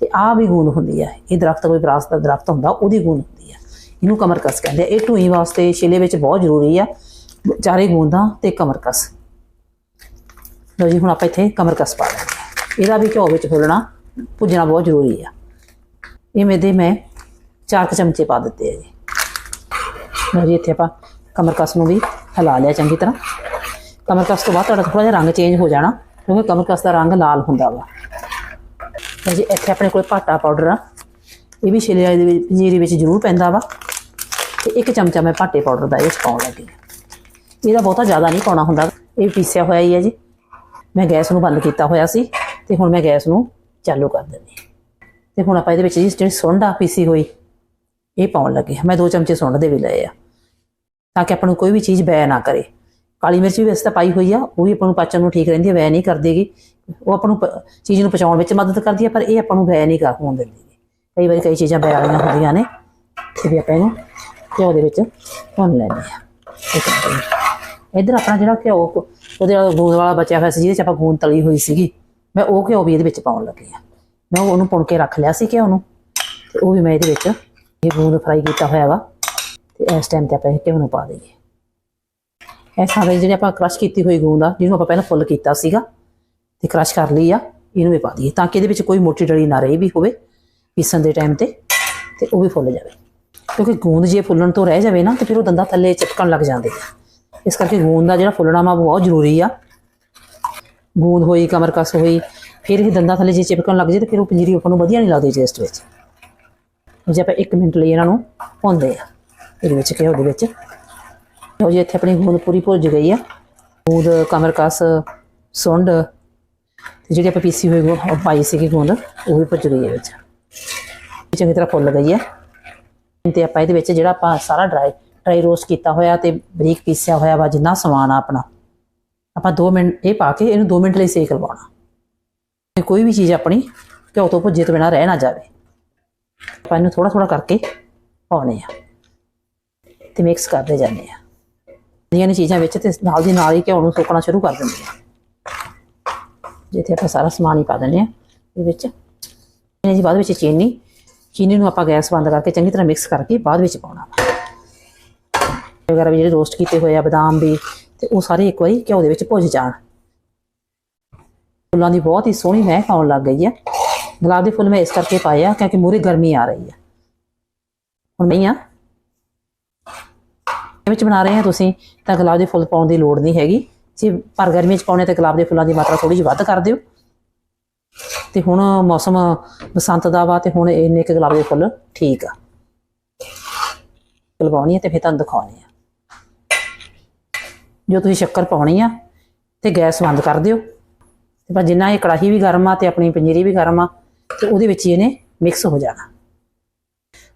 ਤੇ ਆ ਵੀ ਗੂੰਦ ਹੁੰਦੀ ਆ। ਇਹ ਦਰਖਤ, ਕੋਈ ਵਿਰਾਸਤ ਦਾ ਦਰਖਤ ਹੁੰਦਾ, ਉਹਦੀ ਗੂੰਦ ਹੁੰਦੀ ਆ। ਇਹਨੂੰ ਕਮਰਕਸ ਕਹਿੰਦੇ ਆ। ਇਹ ਢੂਈ ਵਾਸਤੇ ਛਿਲੇ ਵਿੱਚ ਬਹੁਤ ਜ਼ਰੂਰੀ ਆ। ਚਾਰੇ ਗੂੰਦਾਂ ਤੇ ਕਮਰਕਸ ਲਓ ਜੀ, ਹੁਣ ਆਪਾਂ ਇੱਥੇ ਕਮਰਕਸ ਪਾ ਦਿੰਦੇ ਹਾਂ ਇਹਦਾ ਵੀ ਘਿਓ ਵਿੱਚ ਫੁੱਲਣਾ ਭੁੱਜਣਾ ਬਹੁਤ ਜ਼ਰੂਰੀ ਆ। ਇਹ ਮੇਦੇ ਮੈਂ ਚਾਰ ਕੁ ਚਮਚੇ ਪਾ ਦਿੱਤੇ ਆ ਜੀ। ਲਓ ਜੀ, ਇੱਥੇ ਆਪਾਂ ਕਮਰਕਸ ਨੂੰ ਵੀ ਹਿਲਾ ਲਿਆ ਚੰਗੀ ਤਰ੍ਹਾਂ। ਕਮਰਕਸ ਤੋਂ ਬਾਅਦ ਤੁਹਾਡਾ ਥੋੜਾ ਜਿਹਾ ਰੰਗ ਚੇਂਜ ਹੋ ਜਾਣਾ, ਕਿਉਂਕਿ ਕਮਰਕਸ ਦਾ ਰੰਗ ਲਾਲ ਹੁੰਦਾ ਵਾ। ਲਓ ਜੀ, ਇੱਥੇ ਆਪਣੇ ਕੋਲ ਪਾਟਾ ਪਾਊਡਰ ਆ। ਇਹ ਵੀ ਛਿਲੇ ਵਾਲੀ ਦੇ ਵਿੱਚ ਪੰਜੀਰੀ ਵਿੱਚ ਜ਼ਰੂਰ ਪੈਂਦਾ ਵਾ। ਤੇ ਇੱਕ ਚਮਚਾ ਮੈਂ ਪਾਟੇ ਪਾਊਡਰ ਦਾ ਇਹ 'ਚ ਪਾਉਣ ਲੱਗੀ ਇਹਦਾ ਬਹੁਤਾ ਜ਼ਿਆਦਾ ਨਹੀਂ ਪਾਉਣਾ ਹੁੰਦਾ। ਇਹ ਪੀਸਿਆ ਹੋਇਆ ਹੀ ਹੈ ਜੀ। ਮੈਂ ਗੈਸ ਨੂੰ ਬੰਦ ਕੀਤਾ ਹੋਇਆ ਸੀ ਤੇ ਹੁਣ ਮੈਂ ਗੈਸ ਨੂੰ ਚਾਲੂ ਕਰ ਦਿੰਦੀ ਹਾਂ। ਤੇ ਹੁਣ ਆਪਾਂ ਇਹਦੇ ਵਿੱਚ ਜੀ ਜਿਹੜੀ ਸੁੰਡ ਆ ਪੀਸੀ ਹੋਈ, ਇਹ ਪਾਉਣ ਲੱਗੇ ਮੈਂ ਦੋ ਚਮਚੇ ਸੁੰਡ ਦੇ ਵੀ ਲਏ ਆ। ਤਾਂ ਕਿ ਆਪਾਂ ਨੂੰ ਕੋਈ ਵੀ ਚੀਜ਼ ਬੈ ਨਾ ਕਰੇ। ਕਾਲੀ ਮਿਰਚ ਵੀ ਵੈਸੇ ਤਾਂ ਪਾਈ ਹੋਈ ਆ, ਉਹ ਵੀ ਆਪਾਂ ਨੂੰ ਪਾਚਨ ਨੂੰ ਠੀਕ ਰਹਿੰਦੀ ਹੈ ਵੈ ਨਹੀਂ ਕਰਦੀਗੀ। ਉਹ ਆਪਾਂ ਨੂੰ ਪ- ਚੀਜ਼ ਨੂੰ ਪਚਾਉਣ ਵਿੱਚ ਮਦਦ ਕਰਦੀ ਹੈ ਪਰ ਇਹ ਆਪਾਂ ਨੂੰ ਵੈ ਨਹੀਂ ਕਰ ਹੋਣ ਦਿੰਦੀ। ਕਈ ਵਾਰੀ ਕਈ ਚੀਜ਼ਾਂ ਬੈ ਵਾਲੀਆਂ ਹੁੰਦੀਆਂ ਨੇ, ਤੇ ਵੀ ਆਪਾਂ ਇਹਨੂੰ ਘਿਓ ਦੇ ਵਿੱਚ? ਭੁੰਨ ਲੈਂਦੇ ਆ ਇੱਕ ਇੱਧਰ ਆਪਣਾ ਜਿਹੜਾ ਘਿਓ, ਉਹਦੇ ਨਾਲ ਗੂੰਦ ਵਾਲਾ ਬਚਿਆ ਹੋਇਆ ਸੀ, ਜਿਹਦੇ ਚ ਆਪਾਂ ਗੂੰਦ ਤਲੀ ਹੋਈ ਸੀਗੀ, ਮੈਂ ਉਹ ਘਿਓ ਵੀ ਇਹਦੇ ਵਿੱਚ ਪਾਉਣ ਲੱਗੀ ਆ ਮੈਂ ਉਹਨੂੰ ਪੁਣ ਕੇ ਰੱਖ ਲਿਆ ਸੀ ਘਿਓ ਨੂੰ, ਤੇ ਉਹ ਵੀ ਮੈਂ ਇਹਦੇ ਵਿੱਚ ਇਹ ਗੂੰਦ ਫਰਾਈ ਕੀਤਾ ਹੋਇਆ ਵਾ, ਤੇ ਇਸ ਟਾਈਮ ਤੇ ਆਪਾਂ ਇਹ ਘਿਓ ਨੂੰ ਪਾ ਦਈਏ। ਇਹ ਸਾਰੇ ਜਿਹੜੇ ਆਪਾਂ ਕ੍ਰਸ਼ ਕੀਤੀ ਹੋਈ ਗੂੰਦ ਆ, ਜਿਹਨੂੰ ਆਪਾਂ ਪਹਿਲਾਂ ਫੁੱਲ ਕੀਤਾ ਸੀਗਾ, ਤੇ ਕ੍ਰਸ਼ ਕਰ ਲਈ ਆ, ਇਹਨੂੰ ਵੀ ਪਾ ਦਈਏ, ਤਾਂ ਕਿ ਇਹਦੇ ਵਿੱਚ ਕੋਈ ਮੋਟੀ ਡਲੀ ਨਾ ਰਹੀ ਵੀ ਹੋਵੇ, ਪੀਸਣ ਦੇ ਟਾਈਮ ਤੇ ਤੇ ਉਹ ਵੀ ਫੁੱਲ ਜਾਵੇ। ਕਿਉਂਕਿ ਗੂੰਦ ਜੇ ਫੁੱਲਣ ਤੋਂ ਰਹਿ ਜਾਵੇ ਨਾ, ਤੇ ਫਿਰ ਉਹ ਦੰਦਾਂ ਥੱਲੇ ਚਿਪਕਣ ਲੱਗ ਜਾਂਦੇ। ਆ ਇਸ ਕਰਕੇ ਗੂੰਦ ਦਾ ਜਿਹੜਾ ਫੁੱਲਣਾ ਵਾ ਬਹੁਤ ਜ਼ਰੂਰੀ ਆ। ਗੂੰਦ ਹੋਈ, ਕਮਰਕਸ ਹੋਈ, ਫਿਰ ਇਹ ਦੰਦਾਂ ਥੱਲੇ ਜੇ ਚਿਪਕਣ ਲੱਗ ਜੇ, ਤੇ ਫਿਰ ਉਹ ਪੰਜੀਰੀ ਆਪਾਂ ਨੂੰ ਵਧੀਆ ਨਹੀਂ ਲੱਗਦੀ ਟੇਸਟ ਵਿੱਚ। ਜੇ ਆਪਾਂ 1 ਮਿੰਟ ਲਈ ਇਹਨਾਂ ਨੂੰ ਭੁੰਨਦੇ ਆ, ਇਹਦੇ ਵਿੱਚ ਘਿਓ ਦੇ ਵਿੱਚ। ਲਓ ਜੇ, ਇੱਥੇ ਆਪਣੀ ਗੂੰਦ ਪੂਰੀ ਭੁੱਜ ਗਈ ਆ। ਗੂੰਦ, ਕਮਰਕਸ, ਸੁੰਡ, ਤੇ ਜਿਹੜੀ ਆਪਾਂ ਪੀਸੀ ਹੋਈ ਗੂੰਦ ਪਾਈ ਸੀਗੀ ਗੂੰਦ, ਉਹ ਵੀ ਭੁੱਜ ਗਈ ਹੈ ਵਿੱਚ। ਚੰਗੀ ਤਰ੍ਹਾਂ ਫੁੱਲ ਗਈ ਹੈ ਤੇ ਆਪਾਂ ਇਹਦੇ ਵਿੱਚ ਜਿਹੜਾ ਆਪਾਂ ਸਾਰਾ ਡਰਾਈ ਡਰਾਈ ਰੋਸਟ ਕੀਤਾ ਹੋਇਆ ਤੇ ਬਰੀਕ ਪੀਸਿਆ ਹੋਇਆ ਵਾ ਜਿੰਨਾ ਸਮਾਨ ਆ ਆਪਣਾ। ਆਪਾਂ 2 ਮਿੰਟ, ਇਹ ਪਾ ਕੇ ਇਹਨੂੰ 2 ਮਿੰਟ ਲਈ ਸੇਕ ਲਵਾਉਣਾ। ਤੇ ਕੋਈ ਵੀ ਚੀਜ਼ ਆਪਣੀ ਘਿਓ ਤੋਂ ਭੁੱਜੇ ਤੋਂ ਬਿਨਾਂ ਰਹਿ ਨਾ ਜਾਵੇ। ਆਪਾਂ ਇਹਨੂੰ ਥੋੜਾ ਥੋੜਾ ਕਰਕੇ ਪਾਉਣੇ ਆ ਤੇ ਮਿਕਸ ਕਰਦੇ ਜਾਂਦੇ ਆ। ਦੀਆਂ ਨੇ ਚੀਜ਼ਾਂ ਵਿੱਚ ਤੇ ਨਾਲ ਦੀ ਨਾਲ ਹੀ ਘਿਓ ਨੂੰ ਸੁੱਕਣਾ ਸ਼ੁਰੂ ਕਰ ਦਿੰਦੇ ਆ। ਜਿੱਥੇ ਆਪਾਂ ਸਾਰਾ ਸਮਾਨ ਹੀ ਪਾ ਦਿੰਦੇ ਆ, ਇਹਦੇ ਵਿੱਚ। ਇਹਨੇ ਜੀ ਬਾਅਦ ਵਿੱਚ ਚੀਨੀ ਚੀਨੀ ਨੂੰ ਆਪਾਂ ਗੈਸ ਬੰਦ ਕਰਕੇ ਚੰਗੀ ਤਰ੍ਹਾਂ ਮਿਕਸ ਕਰਕੇ ਬਾਅਦ ਵਿੱਚ ਪਾਉਣਾ ਵਗੈਰਾ ਵੀ ਜਿਹੜੇ ਰੋਸਟ ਕੀਤੇ ਹੋਏ ਆ, ਬਦਾਮ ਵੀ, ਤੇ ਉਹ ਸਾਰੇ ਇੱਕ ਵਾਰੀ ਘਿਓ ਦੇ ਵਿੱਚ ਭੁੱਜ ਜਾਣ। ਫੁੱਲਾਂ ਦੀ ਬਹੁਤ ਹੀ ਸੋਹਣੀ ਮਹਿਕ ਆਉਣ ਲੱਗ ਗਈ ਹੈ ਗੁਲਾਬ ਦੇ ਫੁੱਲ ਮੈਂ ਇਸ ਕਰਕੇ ਪਾਏ ਆ ਕਿਉਂਕਿ ਮੂਰੇ ਗਰਮੀ ਆ ਰਹੀ ਹੈ ਹੁਣ ਮੈਂ ਆ। ਵਿੱਚ ਬਣਾ ਰਹੇ ਆ ਤੁਸੀਂ, ਤਾਂ ਗੁਲਾਬ ਦੇ ਫੁੱਲ ਪਾਉਣ ਦੀ ਲੋੜ ਨਹੀਂ ਹੈਗੀ। ਜੇ ਪਰ ਗਰਮੀ ਚ ਪਾਉਣੇ ਤਾਂ ਗੁਲਾਬ ਦੇ ਫੁੱਲਾਂ ਦੀ ਮਾਤਰਾ ਥੋੜੀ ਜਿਹੀ ਵੱਧ ਕਰ ਦਿਓ। ਤੇ ਹੁਣ ਮੌਸਮ ਬਸੰਤ ਦਾ ਵਾ ਤੇ ਹੁਣ ਇੰਨੇ ਕੁ ਗੁਲਾਬ ਦੇ ਫੁੱਲ ਠੀਕ ਆ। ਲਗਾਉਣੀ ਆ ਤੇ ਫਿਰ ਤੁਹਾਨੂੰ ਦਿਖਾਉਣੀ ਆ। ਜੋ ਤੁਸੀਂ ਸ਼ੱਕਰ ਪਾਉਣੀ ਆ ਤੇ ਗੈਸ ਬੰਦ ਕਰ ਦਿਓ। ਤੇ ਪਰ ਜਿੰਨਾ ਇਹ ਕੜਾਹੀ ਵੀ ਗਰਮ ਆ ਤੇ ਆਪਣੀ ਪੰਜੀਰੀ ਵੀ ਗਰਮ ਆ ਤੇ ਉਹਦੇ ਵਿੱਚ ਹੀ ਇਹਨੇ ਮਿਕਸ ਹੋ ਜਾਣਾ।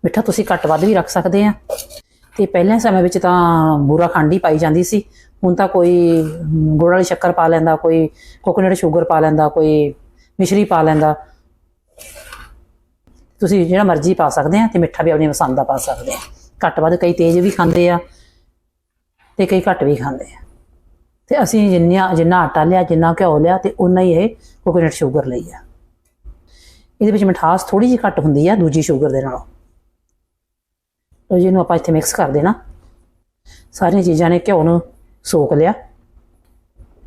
ਮਿੱਠਾ ਤੁਸੀਂ ਘੱਟ ਵੱਧ ਵੀ ਰੱਖ ਸਕਦੇ ਆ। ਤੇ ਪਹਿਲੇ ਸਮੇਂ ਵਿੱਚ ਤਾਂ ਬੂਰਾ ਖੰਡ ਹੀ ਪਾਈ ਜਾਂਦੀ ਸੀ। ਹੁਣ ਤਾਂ ਕੋਈ ਗੁੜ ਵਾਲੀ ਸ਼ੱਕਰ ਪਾ ਲੈਂਦਾ, ਕੋਈ ਕੋਕੋਨਟ ਸ਼ੂਗਰ ਪਾ ਲੈਂਦਾ, ਕੋਈ ਮਿਸ਼ਰੀ ਪਾ ਲੈਂਦਾ। ਤੁਸੀਂ ਜਿਹੜਾ ਮਰਜ਼ੀ ਪਾ ਸਕਦੇ ਆ ਤੇ ਮਿੱਠਾ ਵੀ ਆਪਣੀ ਪਸੰਦ ਦਾ ਪਾ ਸਕਦੇ ਆ। ਘੱਟ ਵੱਧ ਕਈ ਤੇਜ਼ ਵੀ ਖਾਂਦੇ ਆ ਤੇ ਕਈ ਘੱਟ ਵੀ ਖਾਂਦੇ ਆ। ਤੇ ਅਸੀਂ ਜਿੰਨਾ ਜਿੰਨਾ ਆਟਾ ਲਿਆ, ਜਿੰਨਾ ਘਿਓ ਲਿਆ ਤੇ ਉਨਾ ਹੀ ਇਹ ਕੋਕੋਨਟ ਸ਼ੂਗਰ ਲਈ ਆ। ਇਹਦੇ ਵਿੱਚ ਮਿਠਾਸ ਥੋੜੀ ਜਿਹੀ ਘੱਟ ਹੁੰਦੀ ਆ ਦੂਜੀ ਸ਼ੂਗਰ ਦੇ ਨਾਲੋਂ। ਲਓ ਜੀ, ਇਹਨੂੰ ਆਪਾਂ ਇੱਥੇ ਮਿਕਸ ਕਰ ਦੇਣਾ। ਸਾਰੀਆਂ ਚੀਜ਼ਾਂ ਨੇ ਘਿਓ ਨੂੰ ਸੋਕ ਲਿਆ।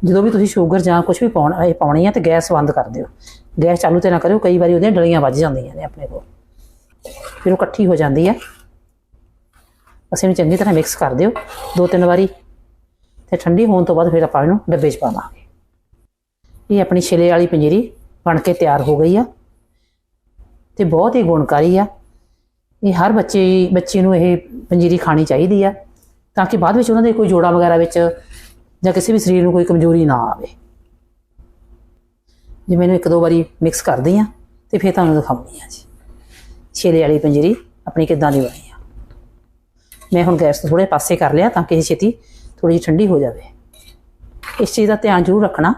ਜਦੋਂ ਵੀ ਤੁਸੀਂ ਸ਼ੂਗਰ ਜਾਂ ਕੁਝ ਵੀ ਪਾਉਣਾ ਇਹ ਪਾਉਣੀ ਆ ਤੇ ਗੈਸ ਬੰਦ ਕਰ ਦਿਓ। ਗੈਸ ਚਾਲੂ ਤੇ ਨਾ ਕਰਿਓ, ਕਈ ਵਾਰੀ ਉਹਦੀਆਂ ਡਲੀਆਂ ਵੱਜ ਜਾਂਦੀਆਂ ਨੇ ਆਪਣੇ ਕੋਲ। ਫਿਰ ਉਹ ਇਕੱਠੀ ਹੋ ਜਾਂਦੀ ਆ। ਅਸੀਂ ਇਹਨੂੰ ਚੰਗੀ ਤਰ੍ਹਾਂ ਮਿਕਸ ਕਰ ਦਿਓ, ਦੋ ਤਿੰਨ ਵਾਰੀ। ਤੇ ਠੰਡੀ ਹੋਣ ਤੋਂ ਬਾਅਦ ਫਿਰ ਆਪਾਂ ਇਹਨੂੰ ਡੱਬੇ 'ਚ ਪਾਵਾਂਗੇ। ਇਹ ਆਪਣੀ ਛਿਲੇ ਵਾਲੀ ਪੰਜੀਰੀ ਬਣ ਕੇ ਤਿਆਰ ਹੋ ਗਈ ਆ। ਤੇ ਬਹੁਤ ਹੀ ਗੁਣਕਾਰੀ ਆ। ਇਹ ਹਰ ਬੱਚੇ ਬੱਚੇ ਨੂੰ ਇਹ ਪੰਜੀਰੀ ਖਾਣੀ ਚਾਹੀਦੀ ਆ। ਤਾਂ ਕਿ ਬਾਅਦ ਵਿੱਚ ਉਹਨਾਂ ਦੇ ਕੋਈ ਜੋੜਾ ਵਗੈਰਾ ਵਿੱਚ ਜਾਂ ਕਿਸੇ ਵੀ ਸਰੀਰ ਨੂੰ ਕੋਈ ਕਮਜ਼ੋਰੀ ਨਾ ਆਵੇ। ਜੇ ਮੈਨੂੰ ਇੱਕ ਦੋ ਵਾਰੀ ਮਿਕਸ ਕਰਦੀ ਆ, ਤੇ ਫਿਰ ਤੁਹਾਨੂੰ ਦਿਖਾਉਂਦੀ ਆ ਜੀ। ਛੇਲੇ ਵਾਲੀ ਪੰਜੀਰੀ ਆਪਣੀ ਕਿੱਦਾਂ ਦੀ ਬਣੀ ਆ। ਮੈਂ ਹੁਣ ਗੈਸ ਤੋਂ ਥੋੜੇ ਪਾਸੇ ਕਰ ਲਿਆ ਤਾਂ ਕਿ ਇਹ ਛੇਤੀ ਥੋੜੀ ਜਿਹੀ ਠੰਡੀ ਹੋ ਜਾਵੇ। ਇਸ ਚੀਜ਼ ਦਾ ਧਿਆਨ ਜ਼ਰੂਰ ਰੱਖਣਾ।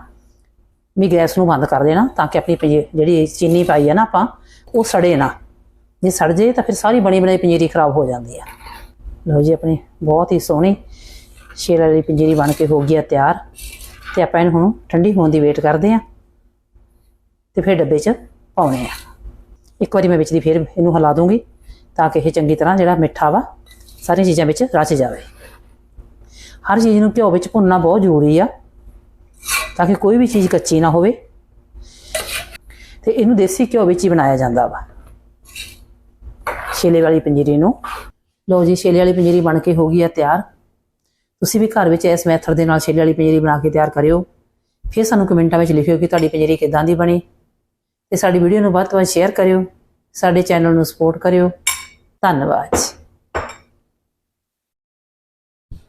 ਵੀ ਗੈਸ ਨੂੰ ਬੰਦ ਕਰ ਦੇਣਾ ਤਾਂ ਕਿ ਆਪਣੀ ਪੰਜੀ- ਜਿਹੜੀ ਚੀਨੀ ਪਾਈ ਆ ਨਾ ਆਪਾਂ, ਉਹ ਸੜੇ ਨਾ। ਜੇ ਸੜ ਜੇ ਤਾਂ ਫਿਰ ਸਾਰੀ ਬਣੀ ਬਣਾਈ ਪੰਜੀਰੀ ਖਰਾਬ ਹੋ ਜਾਂਦੀ ਆ। ਲਓ ਜੀ, ਆਪਣੀ ਬਹੁਤ ਹੀ ਸੋਹਣੀ ਸ਼ੇਰ ਵਾਲੀ ਪੰਜੀਰੀ ਬਣ ਕੇ ਹੋ ਗਈ ਆ ਤਿਆਰ ਤੇ ਆਪਾਂ ਇਹਨੂੰ ਹੁਣ ਠੰਡੀ ਹੋਣ ਦੀ ਵੇਟ ਕਰਦੇ ਆ ਤੇ ਫਿਰ ਡੱਬੇ 'ਚ ਪਾਉਣੇ ਆ। ਇੱਕ ਵਾਰੀ ਮੈਂ ਵਿੱਚ ਦੀ ਫਿਰ ਇਹਨੂੰ ਹਿਲਾ ਦੂੰਗੀ ਤਾਂ ਕਿ ਇਹ ਚੰਗੀ ਤਰ੍ਹਾਂ ਜਿਹੜਾ ਮਿੱਠਾ ਵਾ, ਸਾਰੀਆਂ ਚੀਜ਼ਾਂ ਵਿੱਚ ਰਚ ਜਾਵੇ। ਹਰ ਚੀਜ਼ ਨੂੰ ਘਿਓ ਵਿੱਚ ਭੁੰਨਣਾ ਬਹੁਤ ਜ਼ਰੂਰੀ ਆ ਤਾਂ ਕਿ ਕੋਈ ਵੀ ਚੀਜ਼ ਕੱਚੀ ਨਾ ਹੋਵੇ ਤੇ ਇਹਨੂੰ ਦੇਸੀ ਘਿਓ ਵਿੱਚ ਹੀ ਬਣਾਇਆ ਜਾਂਦਾ ਵਾ। ਛੇਲੇ ਵਾਲੀ ਪੰਜੀਰੀ ਨੂੰ। ਲਓ ਜੀ, ਛੇਲੇ ਵਾਲੀ ਪੰਜੀਰੀ ਬਣ ਕੇ ਹੋ ਗਈ ਆ ਤਿਆਰ। ਤੁਸੀਂ ਵੀ ਘਰ ਵਿੱਚ ਇਸ ਮੈਥਡ ਦੇ ਨਾਲ ਛੇਲੇ ਵਾਲੀ ਪੰਜੀਰੀ ਬਣਾ ਕੇ ਤਿਆਰ ਕਰਿਓ। ਫਿਰ ਸਾਨੂੰ ਕਮੈਂਟਾਂ ਵਿੱਚ ਲਿਖਿਓ ਕਿ ਤੁਹਾਡੀ ਪੰਜੀਰੀ ਕਿੱਦਾਂ ਦੀ ਬਣੀ। ਤੇ ਸਾਡੀ ਵੀਡੀਓ ਨੂੰ ਵੱਧ ਤੋਂ ਵੱਧ ਸ਼ੇਅਰ ਕਰਿਓ। ਸਾਡੇ ਚੈਨਲ ਨੂੰ ਸਪੋਰਟ ਕਰਿਓ। ਧੰਨਵਾਦ। ਜੀ